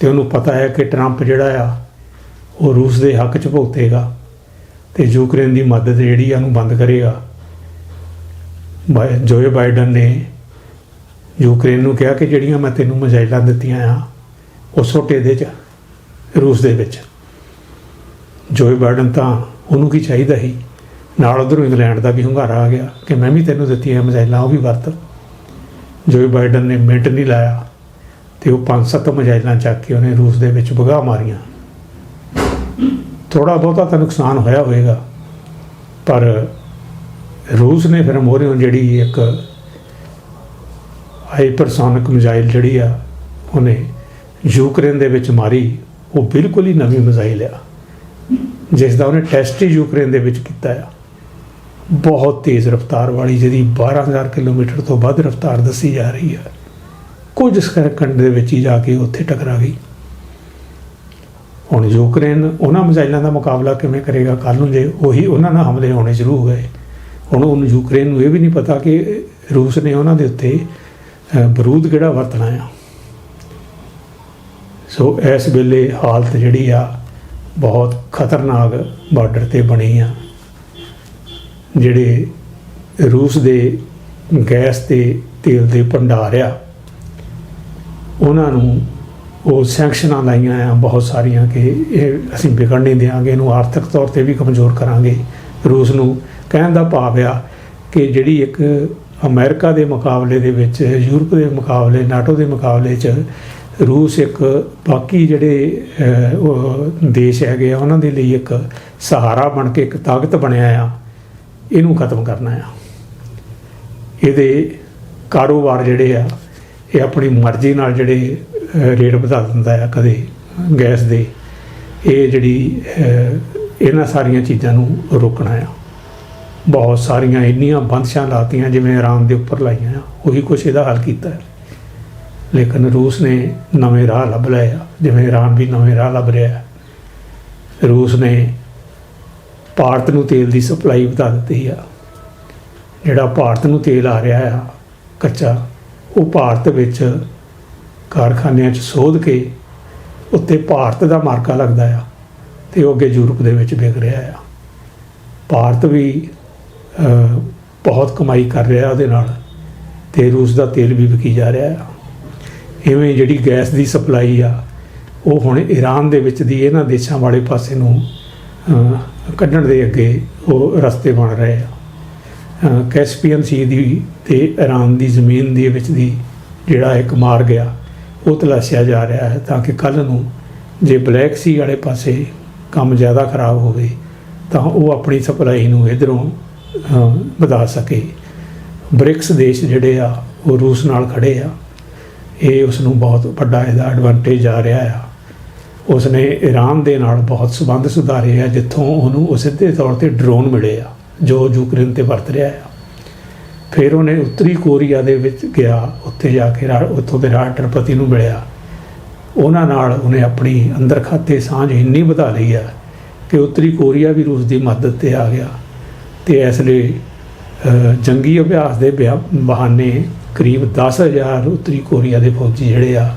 ਤੇ ਉਹਨੂੰ ਪਤਾ ਹੈ ਕਿ ਟਰੰਪ ਜਿਹੜਾ ਆ, ਉਹ ਰੂਸ ਦੇ ਹੱਕ 'ਚ ਭੁਗਤੇਗਾ। ਤੇ ਯੂਕਰੇਨ ਦੀ ਮਦਦ ਜਿਹੜੀ ਆ ਉਹਨੂੰ ਬੰਦ ਕਰੇਗਾ। ਬਾਈ- ਜੋਏ ਬਾਈਡਨ ਨੇ ਯੂਕਰੇਨ ਨੂੰ ਕਿਹਾ ਕਿ ਜਿਹੜੀਆਂ ਮੈਂ ਤੈਨੂੰ ਮਿਜ਼ਾਈਲਾਂ ਦਿੱਤੀਆਂ ਆ, ਉਹ ਸੋਟੇ ਦੇ ਚ, ਰੂਸ ਦੇ ਵਿੱਚ। ਜੋਏ ਬਾਈਡਨ ਤਾਂ ਉਹਨੂੰ ਕੀ ਚਾਹੀਦਾ ਸੀ? ਨਾਲ ਉਧਰੋਂ ਇੰਗਲੈਂਡ ਦਾ ਵੀ ਹੰਗਾਰਾ ਆ ਗਿਆ ਕਿ ਮੈਂ ਵੀ ਤੈਨੂੰ ਦਿੱਤੀਆਂ ਮਿਜ਼ਾਈਲਾਂ, ਉਹ ਵੀ ਵਰਤ। ਜੋਏ ਬਾਈਡਨ ਨੇ ਮਿੰਟ ਨਹੀਂ ਲਾਇਆ ਤੇ ਉਹ ਪੰਜ ਸੱਤ ਮਿਜ਼ਾਈਲਾਂ ਚੱਕ ਕੇ ਉਹਨੇ ਰੂਸ ਦੇ ਵਿੱਚ ਵਗਾ ਮਾਰੀਆਂ। ਥੋੜਾ ਬਹੁਤਾ ਤਾਂ ਨੁਕਸਾਨ ਹੋਇਆ ਹੋਵੇਗਾ, ਪਰ ਰੂਸ ਨੇ ਫਿਰ ਮੋਰਿਓਂ ਜਿਹੜੀ ਇੱਕ ਹਾਈਪਰਸੋਨਿਕ ਮਿਜ਼ਾਈਲ ਜਿਹੜੀ ਆ, ਉਹਨੇ ਯੂਕਰੇਨ ਦੇ ਵਿੱਚ ਮਾਰੀ, ਉਹ ਬਿਲਕੁਲ ਹੀ ਨਵੀਂ ਮਿਜ਼ਾਈਲ ਆ, ਜਿਸ ਦਾ ਉਹਨੇ ਟੈਸਟ ਹੀ ਯੂਕਰੇਨ ਦੇ ਵਿੱਚ ਕੀਤਾ ਆ। ਬਹੁਤ ਤੇਜ਼ ਰਫ਼ਤਾਰ ਵਾਲੀ, ਜਿਹਦੀ 12000 ਕਿਲੋਮੀਟਰ ਤੋਂ ਵੱਧ ਰਫ਼ਤਾਰ ਦੱਸੀ ਜਾ ਰਹੀ ਹੈ ਕੁਝ ਸੈਕਿੰਡ ਦੇ ਵਿੱਚ ਹੀ ਜਾ ਕੇ ਉੱਥੇ ਟਕਰਾ ਗਈ। ਹੁਣ ਯੂਕਰੇਨ ਉਹਨਾਂ ਮਿਜ਼ਾਈਲਾਂ ਦਾ ਮੁਕਾਬਲਾ ਕਿਵੇਂ ਕਰੇਗਾ ਕੱਲ ਨੂੰ ਜੇ ਉਹੀ ਉਹਨਾਂ ਨਾਲ ਹਮਲੇ ਹੋਣੇ ਸ਼ੁਰੂ ਹੋ ਗਏ, ਹੁਣ ਉਹਨੂੰ ਯੂਕਰੇਨ ਨੂੰ ਇਹ ਵੀ ਨਹੀਂ ਪਤਾ ਕਿ ਰੂਸ ਨੇ ਉਹਨਾਂ ਦੇ ਉੱਤੇ ਬਰੂਦ ਕਿਹੜਾ ਵਰਤਣਾ ਆ। ਸੋ ਇਸ ਵੇਲੇ ਹਾਲਤ ਜਿਹੜੀ ਆ, ਬਹੁਤ ਖਤਰਨਾਕ ਬਾਰਡਰ ਤੇ ਬਣੀ ਆ, ਜਿਹੜੇ ਰੂਸ ਦੇ ਗੈਸ ਤੇ ਤੇਲ ਦੇ ਭੰਡਾਰ ਆ, ਉਹਨਾਂ ਨੂੰ ਉਹ ਸੈਂਕਸ਼ਨਾਂ ਲਾਈਆਂ ਆ ਬਹੁਤ ਸਾਰੀਆਂ ਕਿ ਇਹ ਅਸੀਂ ਵਿਕਣ ਨਹੀਂ ਦਿਆਂਗੇ, ਇਹਨੂੰ ਆਰਥਿਕ ਤੌਰ ਤੇ ਵੀ ਕਮਜ਼ੋਰ ਕਰਾਂਗੇ। ਰੂਸ ਨੂੰ ਕਹਿਣ ਦਾ ਭਾਵ ਆ ਕਿ ਜਿਹੜੀ ਇੱਕ ਅਮਰੀਕਾ ਦੇ ਮੁਕਾਬਲੇ ਦੇ ਵਿੱਚ, ਯੂਰਪ ਦੇ ਮੁਕਾਬਲੇ, ਨਾਟੋ ਦੇ ਮੁਕਾਬਲੇ 'ਚ ਰੂਸ ਇੱਕ ਬਾਕੀ ਜਿਹੜੇ ਦੇਸ਼ ਹੈਗੇ ਆ, ਉਹਨਾਂ ਦੇ ਲਈ ਇੱਕ ਸਹਾਰਾ ਬਣ ਕੇ ਇੱਕ ਤਾਕਤ ਬਣਿਆ ਆ, ਇਹਨੂੰ ਖਤਮ ਕਰਨਾ ਆ। ਇਹਦੇ ਕਾਰੋਬਾਰ ਜਿਹੜੇ ਆ, ਇਹ ਆਪਣੀ ਮਰਜ਼ੀ ਨਾਲ ਜਿਹੜੇ ਰੇਟ ਵਧਾ ਦਿੰਦਾ ਆ ਕਦੇ ਗੈਸ ਦੇ, ਇਹ ਜਿਹੜੀ ਇਹਨਾਂ ਸਾਰੀਆਂ ਚੀਜ਼ਾਂ ਨੂੰ ਰੋਕਣਾ ਆ। ਬਹੁਤ ਸਾਰੀਆਂ ਇੰਨੀਆਂ ਬੰਦਸ਼ਾਂ ਲਾਤੀਆਂ ਜਿਵੇਂ ਇਰਾਨ ਦੇ ਉੱਪਰ ਲਾਈਆਂ ਆ, ਉਹੀ ਕੁਛ ਇਹਦਾ ਹੱਲ ਕੀਤਾ ਹੈ। ਲੇਕਿਨ ਰੂਸ ਨੇ ਨਵੇਂ ਰਾਹ ਲੱਭ ਲਏ ਆ, ਜਿਵੇਂ ਇਰਾਨ ਵੀ ਨਵੇਂ ਰਾਹ ਲੱਭ ਰਿਹਾ ਹੈ। ਰੂਸ ਨੇ ਭਾਰਤ ਨੂੰ ਤੇਲ ਦੀ ਸਪਲਾਈ ਵਧਾ ਦਿੱਤੀ ਆ। ਜਿਹੜਾ ਭਾਰਤ ਨੂੰ ਤੇਲ ਆ ਰਿਹਾ ਆ, ਕੱਚਾ, ਉਹ ਭਾਰਤ ਵਿੱਚ ਕਾਰਖਾਨਿਆਂ 'ਚ ਸੋਧ ਕੇ ਉੱਤੇ ਭਾਰਤ ਦਾ ਮਾਰਕਾ ਲੱਗਦਾ ਆ ਤੇ ਉਹ ਅੱਗੇ ਯੂਰਪ ਦੇ ਵਿੱਚ ਵਿਕ ਰਿਹਾ ਆ। ਭਾਰਤ ਵੀ ਬਹੁਤ ਕਮਾਈ ਕਰ ਰਿਹਾ ਉਹਦੇ ਨਾਲ ਤੇ ਰੂਸ ਦਾ ਤੇਲ ਵੀ ਵਿਕੀ ਜਾ ਰਿਹਾ ਆ। ਇਵੇਂ ਜਿਹੜੀ ਗੈਸ ਦੀ ਸਪਲਾਈ ਆ, ਉਹ ਹੁਣ ਈਰਾਨ ਦੇ ਵਿੱਚ ਦੀ ਇਹਨਾਂ ਦੇਸ਼ਾਂ ਵਾਲੇ ਪਾਸੇ ਨੂੰ ਕੱਢਣ ਦੇ ਅੱਗੇ ਉਹ ਰਸਤੇ ਬਣ ਰਹੇ ਆ। ਕੈਸਪੀਅਨ ਸੀ ਦੀ ਤੇ ਈਰਾਨ ਦੀ ਜ਼ਮੀਨ ਦੇ ਵਿੱਚ ਦੀ ਜਿਹੜਾ ਇੱਕ ਮਾਰਗ ਆ ਉਹ ਤਲਾਸ਼ਿਆ ਜਾ ਰਿਹਾ ਹੈ ਤਾਂ ਕਿ ਕੱਲ ਨੂੰ ਜੇ ਬਲੈਕ ਸੀ ਵਾਲੇ ਪਾਸੇ ਕੰਮ ਜ਼ਿਆਦਾ ਖਰਾਬ ਹੋਵੇ, ਤਾਂ ਉਹ ਆਪਣੀ ਸਪਲਾਈ ਨੂੰ ਇਧਰੋਂ ਵਧਾ ਸਕੇ। ਬ੍ਰਿਕਸ ਦੇਸ਼ ਜਿਹੜੇ ਆ, ਉਹ ਰੂਸ ਨਾਲ ਖੜੇ ਆ। ਇਹ ਉਸ ਨੂੰ ਬਹੁਤ ਵੱਡਾ ਇਹਦਾ ਐਡਵਾਂਟੇਜ ਆ ਰਿਹਾ ਆ। ਉਸ ਨੇ ਈਰਾਨ ਦੇ ਨਾਲ ਬਹੁਤ ਸਬੰਧ ਸੁਧਾਰੇ ਆ, ਜਿੱਥੋਂ ਉਹਨੂੰ ਉਹ ਸਿੱਧੇ ਤੌਰ ਤੇ ਡਰੋਨ ਮਿਲੇ ਆ, ਜੋ ਯੂਕਰੇਨ ਤੇ ਵਰਤ ਰਿਹਾ ਆ। ਫਿਰ ਉਹਨੇ ਉੱਤਰੀ ਕੋਰੀਆ ਦੇ ਵਿੱਚ ਗਿਆ ਉੱਥੇ ਜਾ ਕੇ ਰਾ- ਉੱਥੋਂ ਦੇ ਰਾਸ਼ਟਰਪਤੀ ਨੂੰ ਮਿਲਿਆ। ਉਹਨਾਂ ਨਾਲ ਉਹਨੇ ਆਪਣੀ ਅੰਦਰ ਖਾਤੇ ਸਾਂਝ ਇੰਨੀ ਵਧਾ ਲਈ ਆ ਕਿ ਉੱਤਰੀ ਕੋਰੀਆ ਵੀ ਰੂਸ ਦੀ ਮਦਦ ਤੇ ਆ ਗਿਆ। ਤੇ ਇਸ ਲਈ ਅ, ਜੰਗੀ ਅਭਿਆਸ ਦੇ ਬਿਆ- ਬਹਾਨੇ ਕਰੀਬ 10000 ਉੱਤਰੀ ਕੋਰੀਆ ਦੇ ਫੌਜੀ ਜਿਹੜੇ ਆ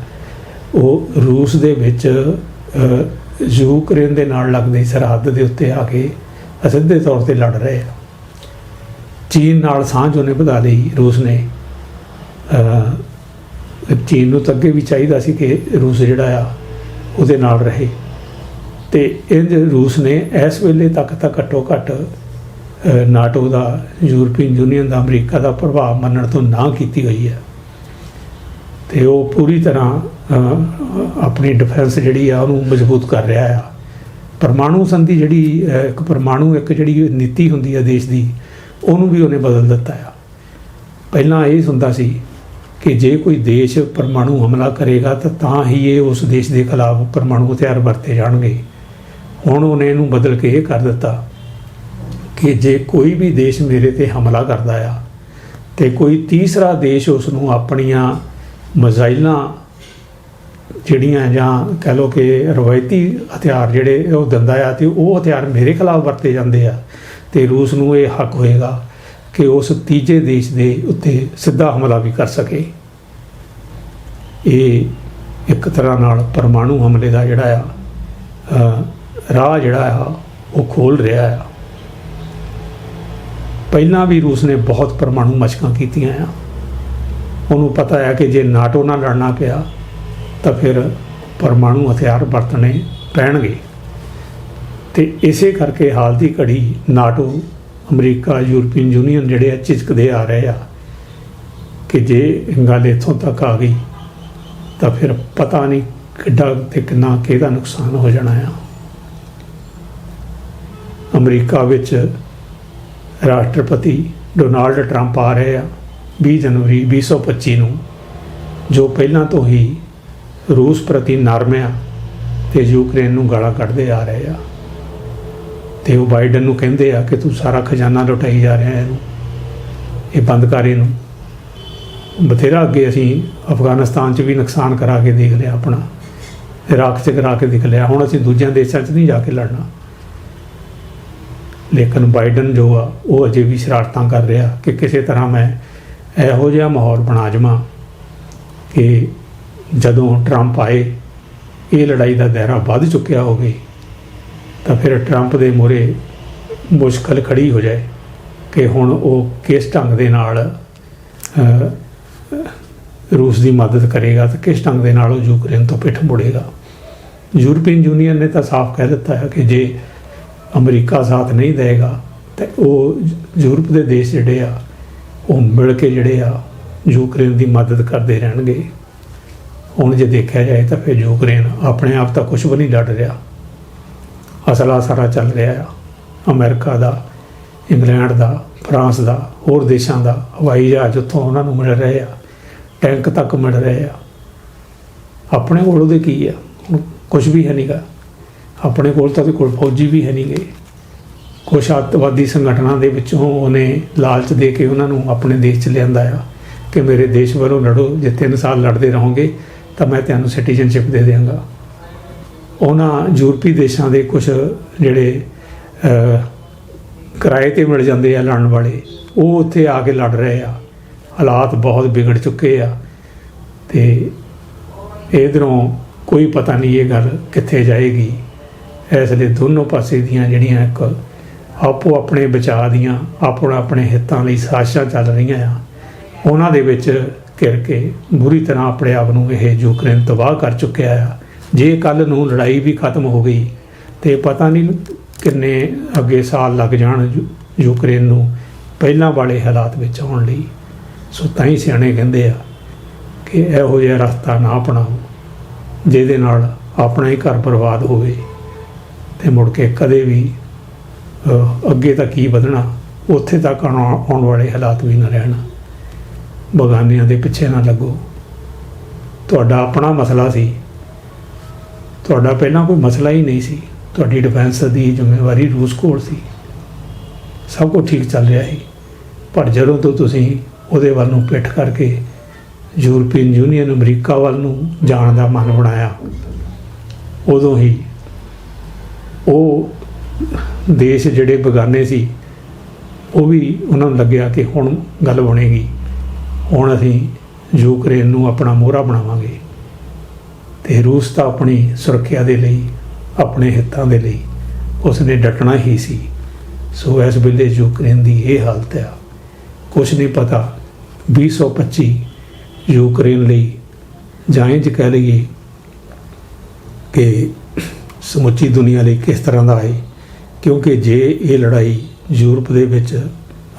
ਉਹ ਰੂਸ ਦੇ ਵਿੱਚ ਯੂਕਰੇਨ ਦੇ ਨਾਲ ਲੱਗਦੀ ਸਰਹੱਦ ਦੇ ਉੱਤੇ ਆ ਕੇ ਅਸਿੱਧੇ ਤੌਰ ਤੇ ਲੜ ਰਹੇ ਆ। ਚੀਨ ਨਾਲ ਸਾਂਝ ਉਹਨੇ ਵਧਾ ਲਈ, ਰੂਸ ਨੇ। ਚੀਨ ਨੂੰ ਤਾਂ ਅੱਗੇ ਵੀ ਚਾਹੀਦਾ ਸੀ ਕਿ ਰੂਸ ਜਿਹੜਾ ਆ, ਉਹਦੇ ਨਾਲ ਰਹੇ। ਤੇ ਇੰਜ ਰੂਸ ਨੇ ਇਸ ਵੇਲੇ ਤੱਕ ਤਾਂ ਘੱਟੋ ਘੱਟ ਨਾਟੋ ਦਾ ਯੂਰਪੀਅਨ ਯੂਨੀਅਨ ਦਾ, ਅਮਰੀਕਾ ਦਾ ਪ੍ਰਭਾਵ ਮੰਨਣ ਤੋਂ ਨਾ ਕੀਤੀ ਹੋਈ ਹੈ। ਤੇ ਉਹ ਪੂਰੀ ਤਰ੍ਹਾਂ ਆਪਣੀ ਡਿਫੈਂਸ ਜਿਹੜੀ ਆ, ਉਹਨੂੰ ਮਜ਼ਬੂਤ ਕਰ ਰਿਹਾ ਆ। ਪਰਮਾਣੂ ਸੰਧੀ ਜਿਹੜੀ ਇੱਕ ਪਰਮਾਣੂ, ਇੱਕ ਜਿਹੜੀ ਨੀਤੀ ਹੁੰਦੀ ਆ ਦੇਸ਼ ਦੀ ਉਹਨੂੰ ਵੀ ਉਹਨੇ ਬਦਲ ਦਿੱਤਾ ਆ। ਪਹਿਲਾਂ ਇਹ ਹੁੰਦਾ ਸੀ ਕਿ ਜੇ ਕੋਈ ਦੇਸ਼ ਪਰਮਾਣੂ ਹਮਲਾ ਕਰੇਗਾ ਤਾਂ ਤਾਂ ਹੀ ਇਹ ਉਸ ਦੇਸ਼ ਦੇ ਖਿਲਾਫ ਪਰਮਾਣੂ ਹਥਿਆਰ ਵਰਤੇ ਜਾਣਗੇ। ਹੁਣ ਉਹਨੇ ਇਹਨੂੰ ਬਦਲ ਕੇ ਇਹ ਕਰ ਦਿੱਤਾ ਕਿ ਜੇ ਕੋਈ ਵੀ ਦੇਸ਼ ਮੇਰੇ ਤੇ ਹਮਲਾ ਕਰਦਾ ਆ ਤੇ ਕੋਈ ਤੀਸਰਾ ਦੇਸ਼ ਉਸ ਨੂੰ ਆਪਣੀਆਂ ਮਜ਼ਾਈਲਾਂ ਜਿਹੜੀਆਂ ਜਾਂ ਕਹਿ ਲੋ ਕਿ ਰਵਾਇਤੀ ਹਥਿਆਰ ਜਿਹੜੇ ਉਹ ਦਿੰਦਾ ਆ ਤੇ ਉਹ ਹਥਿਆਰ ਮੇਰੇ ਖਿਲਾਫ ਵਰਤੇ ਜਾਂਦੇ ਆ ਤੇ ਰੂਸ ਨੂੰ ਇਹ ਹੱਕ ਹੋਏਗਾ ਕਿ ਉਸ ਤੀਜੇ ਦੇਸ਼ ਦੇ ਉੱਤੇ ਸਿੱਧਾ ਹਮਲਾ ਵੀ ਕਰ ਸਕੇ। ਇਹ ਇੱਕ ਤਰ੍ਹਾਂ ਨਾਲ ਪਰਮਾਣੂ ਹਮਲੇ ਦਾ ਜਿਹੜਾ ਆ ਰਾਹ ਜਿਹੜਾ ਆ, ਉਹ ਖੋਲ ਰਿਹਾ ਆ। ਪਹਿਲਾਂ ਵੀ ਰੂਸ ਨੇ ਬਹੁਤ ਪਰਮਾਣੂ ਮਸ਼ਕਾਂ ਕੀਤੀਆਂ ਆ। ਉਹਨੂੰ ਪਤਾ ਹੈ ਕਿ ਜੇ ਨਾਟੋ ਨਾਲ ਲੜਨਾ ਪਿਆ, ਤਾਂ ਫਿਰ ਪਰਮਾਣੂ ਹਥਿਆਰ ਵਰਤਣੇ ਪੈਣਗੇ। ਤੇ ਇਸੇ ਕਰਕੇ ਹਾਲ ਦੀ ਘੜੀ ਨਾਟੋ, ਅਮਰੀਕਾ, ਯੂਰਪੀਅਨ ਯੂਨੀਅਨ ਜਿਹੜੇ ਆ ਝਿਜਕਦੇ ਆ ਰਹੇ ਆ ਕਿ ਜੇ ਗੱਲ ਇੱਥੋਂ ਤੱਕ ਆ ਗਈ, ਤਾਂ ਫਿਰ ਪਤਾ ਨਹੀਂ ਕਿੱਡਾ ਤੇ ਕਿੰਨਾ ਕਿਹਦਾ ਨੁਕਸਾਨ ਹੋ ਜਾਣਾ ਆ। ਅਮਰੀਕਾ ਵਿੱਚ ਰਾਸ਼ਟਰਪਤੀ ਡੋਨਾਲਡ ਟਰੰਪ ਆ ਰਹੇ ਆ 20 ਜਨਵਰੀ 2025 ਨੂੰ, ਜੋ ਪਹਿਲਾਂ ਤੋਂ ਹੀ ਰੂਸ ਪ੍ਰਤੀ ਨਰਮ ਆ ਤੇ ਯੂਕਰੇਨ ਨੂੰ ਗਾਲਾਂ ਕੱਢਦੇ ਆ ਰਹੇ ਆ। ਤੇ ਉਹ ਬਾਈਡਨ ਨੂੰ ਕਹਿੰਦੇ ਆ ਕਿ ਤੂੰ ਸਾਰਾ ਖਜ਼ਾਨਾ ਲੁਟਾਈ ਜਾ ਰਿਹਾ ਇਹਨੂੰ, ਇਹ ਬੰਦ ਕਰ ਇਹਨੂੰ ਬਥੇਰਾ ਅੱਗੇ ਅਸੀਂ ਅਫਗਾਨਿਸਤਾਨ 'ਚ ਵੀ ਨੁਕਸਾਨ ਕਰਾ ਕੇ ਦੇਖ ਲਿਆ ਆਪਣਾ, ਇਰਾਕ 'ਚ ਕਰਾ ਕੇ ਦੇਖ ਲਿਆ। ਹੁਣ ਅਸੀਂ ਦੂਜਿਆਂ ਦੇਸ਼ਾਂ 'ਚ ਨਹੀਂ ਜਾ ਕੇ ਲੜਨਾ। ਲੇਕਿਨ ਬਾਈਡਨ ਜੋ ਆ, ਉਹ ਅਜੇ ਵੀ ਸ਼ਰਾਰਤਾਂ ਕਰ ਰਿਹਾ ਕਿ ਕਿਸੇ ਤਰ੍ਹਾਂ ਮੈਂ ਇਹੋ ਜਿਹਾ ਮਾਹੌਲ ਬਣਾ ਜਾਵਾਂ ਕਿ ਜਦੋਂ ਟਰੰਪ ਆਏ, ਇਹ ਲੜਾਈ ਦਾ ਦਾਇਰਾ ਵੱਧ ਚੁੱਕਿਆ ਹੋਵੇ। ਤਾਂ ਫਿਰ ਟਰੰਪ ਦੇ ਮੂਹਰੇ ਮੁਸ਼ਕਲ ਖੜੀ ਹੋ ਜਾਏ ਕਿ ਹੁਣ ਉਹ ਕਿਸ ਢੰਗ ਦੇ ਨਾਲ ਰੂਸ ਦੀ ਮਦਦ ਕਰੇਗਾ ਤੇ ਕਿਸ ਢੰਗ ਦੇ ਨਾਲ ਉਹ ਯੂਕਰੇਨ ਤੋਂ ਪਿੱਠ ਮੁੜੇਗਾ। ਯੂਰਪੀਅਨ ਯੂਨੀਅਨ ਨੇ ਤਾਂ ਸਾਫ਼ ਕਹਿ ਦਿੱਤਾ ਹੈ ਕਿ ਜੇ ਅਮਰੀਕਾ ਸਾਥ ਨਹੀਂ ਦੇਗਾ ਤੇ ਉਹ ਯੂਰਪ ਦੇ ਦੇਸ਼ ਜਿਹੜੇ ਆ, ਉਹ ਮਿਲ ਕੇ ਜਿਹੜੇ ਆ, ਯੂਕਰੇਨ ਦੀ ਮਦਦ ਕਰਦੇ ਰਹਿਣਗੇ। ਹੁਣ ਜੇ ਦੇਖਿਆ ਜਾਏ ਤਾਂ ਫਿਰ ਯੂਕਰੇਨ ਆਪਣੇ ਆਪ ਤਾਂ ਕੁਝ ਵੀ ਨਹੀਂ ਲੜ ਰਿਹਾ। ਅਸਲਾ ਸਾਰਾ ਚੱਲ ਰਿਹਾ ਆ। ਅਮਰੀਕਾ ਦਾ, ਇੰਗਲੈਂਡ ਦਾ, ਫਰਾਂਸ ਦਾ, ਹੋਰ ਦੇਸ਼ਾਂ ਦਾ ਹਵਾਈ ਜਹਾਜ਼ ਉੱਥੋਂ ਉਹਨਾਂ ਨੂੰ ਮਿਲ ਰਹੇ ਆ। ਟੈਂਕ ਤੱਕ ਮਿਲ ਰਹੇ ਆ। ਆਪਣੇ ਕੋਲ ਉਹਦੇ ਕੀ ਆ? ਕੁਝ ਵੀ ਹੈ ਨਹੀਂਗਾ ਆਪਣੇ ਕੋਲ ਤਾਂ ਉਹਦੇ ਕੋਲ ਫੌਜੀ ਵੀ ਹੈ ਨਹੀਂਗੇ ਕੁਛ ਅੱਤਵਾਦੀ ਸੰਗਠਨਾਂ ਦੇ ਵਿੱਚੋਂ ਉਹਨੇ ਲਾਲਚ ਦੇ ਕੇ ਉਹਨਾਂ ਨੂੰ ਆਪਣੇ ਦੇਸ਼ 'ਚ ਲਿਆਂਦਾ ਆ ਕਿ ਮੇਰੇ ਦੇਸ਼ ਵੱਲੋਂ ਲੜੋ, ਜੇ 3 ਸਾਲ ਲੜਦੇ ਰਹੋਗੇ ਤਾਂ ਮੈਂ ਤੁਹਾਨੂੰ ਸਿਟੀਜ਼ਨਸ਼ਿਪ ਦੇ ਦਿਆਂਗਾ। ਉਹਨਾਂ ਯੂਰਪੀ ਦੇਸ਼ਾਂ ਦੇ ਕੁਝ ਜਿਹੜੇ ਕਿਰਾਏ ਤੇ ਮਿਲ ਜਾਂਦੇ ਆ ਲੜਨ ਵਾਲੇ, ਉਹ ਉੱਥੇ ਆ ਕੇ ਲੜ ਰਹੇ ਆ। ਹਾਲਾਤ ਬਹੁਤ ਵਿਗੜ ਚੁੱਕੇ ਆ ਤੇ ਇਧਰੋਂ ਕੋਈ ਪਤਾ ਨਹੀਂ ਇਹ ਗੱਲ ਕਿੱਥੇ ਜਾਏਗੀ। ਇਸ ਲਈ ਦੋਨੋਂ ਪਾਸੇ ਦੀਆਂ ਜਿਹੜੀਆਂ ਇੱਕ ਆਪੋ ਆਪਣੇ ਬਚਾਅ ਦੀਆਂ ਆਪੋ ਆਪਣੇ ਹਿੱਤਾਂ ਲਈ ਸਾਜ਼ਿਸ਼ਾਂ ਚੱਲ ਰਹੀਆਂ ਆ, ਉਹਨਾਂ ਦੇ ਵਿੱਚ ਘਿਰ ਕੇ ਬੁਰੀ ਤਰ੍ਹਾਂ ਆਪਣੇ ਆਪ ਨੂੰ ਇਹ ਯੂਕਰੇਨ ਤਬਾਹ ਕਰ ਚੁੱਕਿਆ ਆ। ਜੇ ਕੱਲ ਨੂੰ ਲੜਾਈ ਵੀ ਖਤਮ ਹੋ ਗਈ ਤੇ ਪਤਾ ਨਹੀਂ ਕਿੰਨੇ ਅੱਗੇ ਸਾਲ ਲੱਗ ਜਾਣ ਯੂ- ਯੂਕਰੇਨ ਨੂੰ ਪਹਿਲਾਂ ਵਾਲੇ ਹਾਲਾਤ ਵਿੱਚ ਆਉਣ ਲਈ। ਸੋ ਤਾਂ ਹੀ ਸਿਆਣੇ ਕਹਿੰਦੇ ਆ ਕਿ ਇਹੋ ਜਿਹਾ ਰਸਤਾ ਨਾ ਅਪਣਾਓ, ਜਿਹਦੇ ਨਾਲ ਆਪਣਾ ਹੀ ਘਰ ਬਰਬਾਦ ਹੋਵੇ ਤੇ ਮੁੜ ਕੇ ਕਦੇ ਵੀ ਅੱਗੇ ਤਾਂ ਕੀ ਵਧਣਾ, ਉੱਥੇ ਤੱਕ ਆਉਣ ਆਉਣ ਵਾਲੇ ਹਾਲਾਤ ਵੀ ਨਾ ਰਹਿਣਾ। ਬਗਾਨਿਆਂ ਦੇ ਪਿੱਛੇ ਨਾ ਲੱਗੋ। ਤੁਹਾਡਾ ਆਪਣਾ ਮਸਲਾ ਸੀ। ਤੁਹਾਡਾ ਪਹਿਲਾਂ ਕੋਈ ਮਸਲਾ ਹੀ ਨਹੀਂ ਸੀ। ਤੁਹਾਡੀ ਡਿਫੈਂਸ ਦੀ ਜ਼ਿੰਮੇਵਾਰੀ ਰੂਸ ਕੋਲ ਸੀ। ਸਭ ਕੁਝ ਠੀਕ ਚੱਲ ਰਿਹਾ ਸੀ। ਪਰ ਜਦੋਂ ਤੋਂ ਤੁਸੀਂ ਉਹਦੇ ਵੱਲ ਨੂੰ ਪਿੱਠ ਕਰਕੇ ਯੂਰਪੀਅਨ ਯੂਨੀਅਨ ਅਮਰੀਕਾ ਵੱਲ ਨੂੰ ਜਾਣ ਦਾ ਮਨ ਬਣਾਇਆ, ਉਦੋਂ ਹੀ ਉਹ ਦੇਸ਼ ਜਿਹੜੇ ਬਗਾਨੇ ਸੀ, ਉਹ ਵੀ ਉਹਨਾਂ ਨੂੰ ਲੱਗਿਆ ਕਿ ਹੁਣ ਗੱਲ ਬਣੇਗੀ। ਹੁਣ ਅਸੀਂ ਯੂਕਰੇਨ ਨੂੰ ਆਪਣਾ ਮੋਹਰਾ ਬਣਾਵਾਂਗੇ। ਤੇ ਰੂਸ ਤਾਂ ਆਪਣੀ ਸੁਰੱਖਿਆ ਦੇ ਲਈ, ਆਪਣੇ ਹਿੱਤਾਂ ਦੇ ਲਈ ਉਸਨੇ ਡਟਣਾ ਹੀ ਸੀ। ਸੋ ਇਸ ਵੇਲੇ ਯੂਕਰੇਨ ਦੀ ਇਹ ਹਾਲਤ ਆ ਕੁਝ ਨਹੀਂ ਪਤਾ 2025 ਯੂਕਰੇਨ ਲਈ। ਜਾਂ ਇੰਝ ਕਹਿ ਲਈਏ ਕਿ ਸਮੁੱਚੀ ਦੁਨੀਆ ਲਈ ਕਿਸ ਤਰ੍ਹਾਂ ਦਾ ਹੈ, ਕਿਉਂਕਿ ਜੇ ਇਹ ਲੜਾਈ ਯੂਰਪ ਦੇ ਵਿੱਚ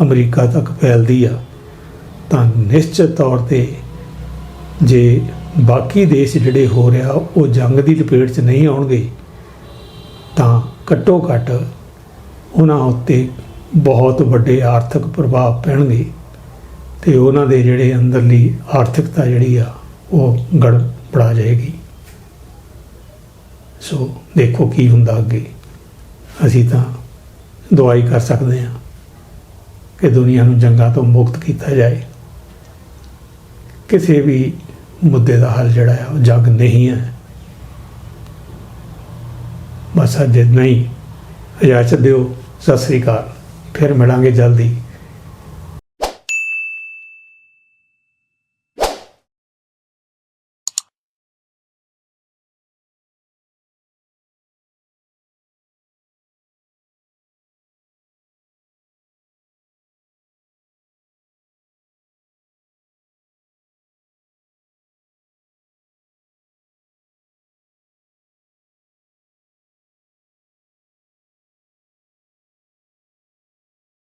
ਅਮਰੀਕਾ ਤੱਕ ਫੈਲਦੀ ਆ, ਤਾਂ ਨਿਸ਼ਚਿਤ ਤੌਰ ਤੇ ਜੇ ਬਾਕੀ ਦੇਸ਼ ਜਿਹੜੇ ਹੋ ਰਿਹਾ, ਉਹ ਜੰਗ ਦੀ ਲਪੇਟ 'ਚ ਨਹੀਂ ਆਉਣਗੇ, ਤਾਂ ਘੱਟੋ ਘੱਟ ਉਹਨਾਂ ਉੱਤੇ ਬਹੁਤ ਵੱਡੇ ਆਰਥਿਕ ਪ੍ਰਭਾਵ ਪੈਣਗੇ ਤੇ ਉਹਨਾਂ ਦੇ ਜਿਹੜੇ ਅੰਦਰਲੀ ਆਰਥਿਕਤਾ ਜਿਹੜੀ ਆ, ਉਹ ਗੜਬੜਾ ਜਾਏਗੀ। ਸੋ ਦੇਖੋ ਕੀ ਹੁੰਦਾ ਅੱਗੇ। ਅਸੀਂ ਤਾਂ ਦੁਆਈ ਕਰ ਸਕਦੇ ਹਾਂ ਕਿ ਦੁਨੀਆ ਨੂੰ ਜੰਗਾਂ ਤੋਂ ਮੁਕਤ ਕੀਤਾ ਜਾਏ। ਕਿਸੇ ਵੀ ਮੁੱਦੇ ਦਾ ਹੱਲ ਜਿਹੜਾ ਹੈ, ਉਹ ਜੱਗ ਨਹੀਂ ਹੈ। ਬਸ ਅੱਜ ਨਹੀਂ ਇਜਾਜ਼ਤ ਦਿਓ। ਸਤਿ ਸ੍ਰੀ ਅਕਾਲ। ਫਿਰ ਮਿਲਾਂਗੇ ਜਲਦੀ।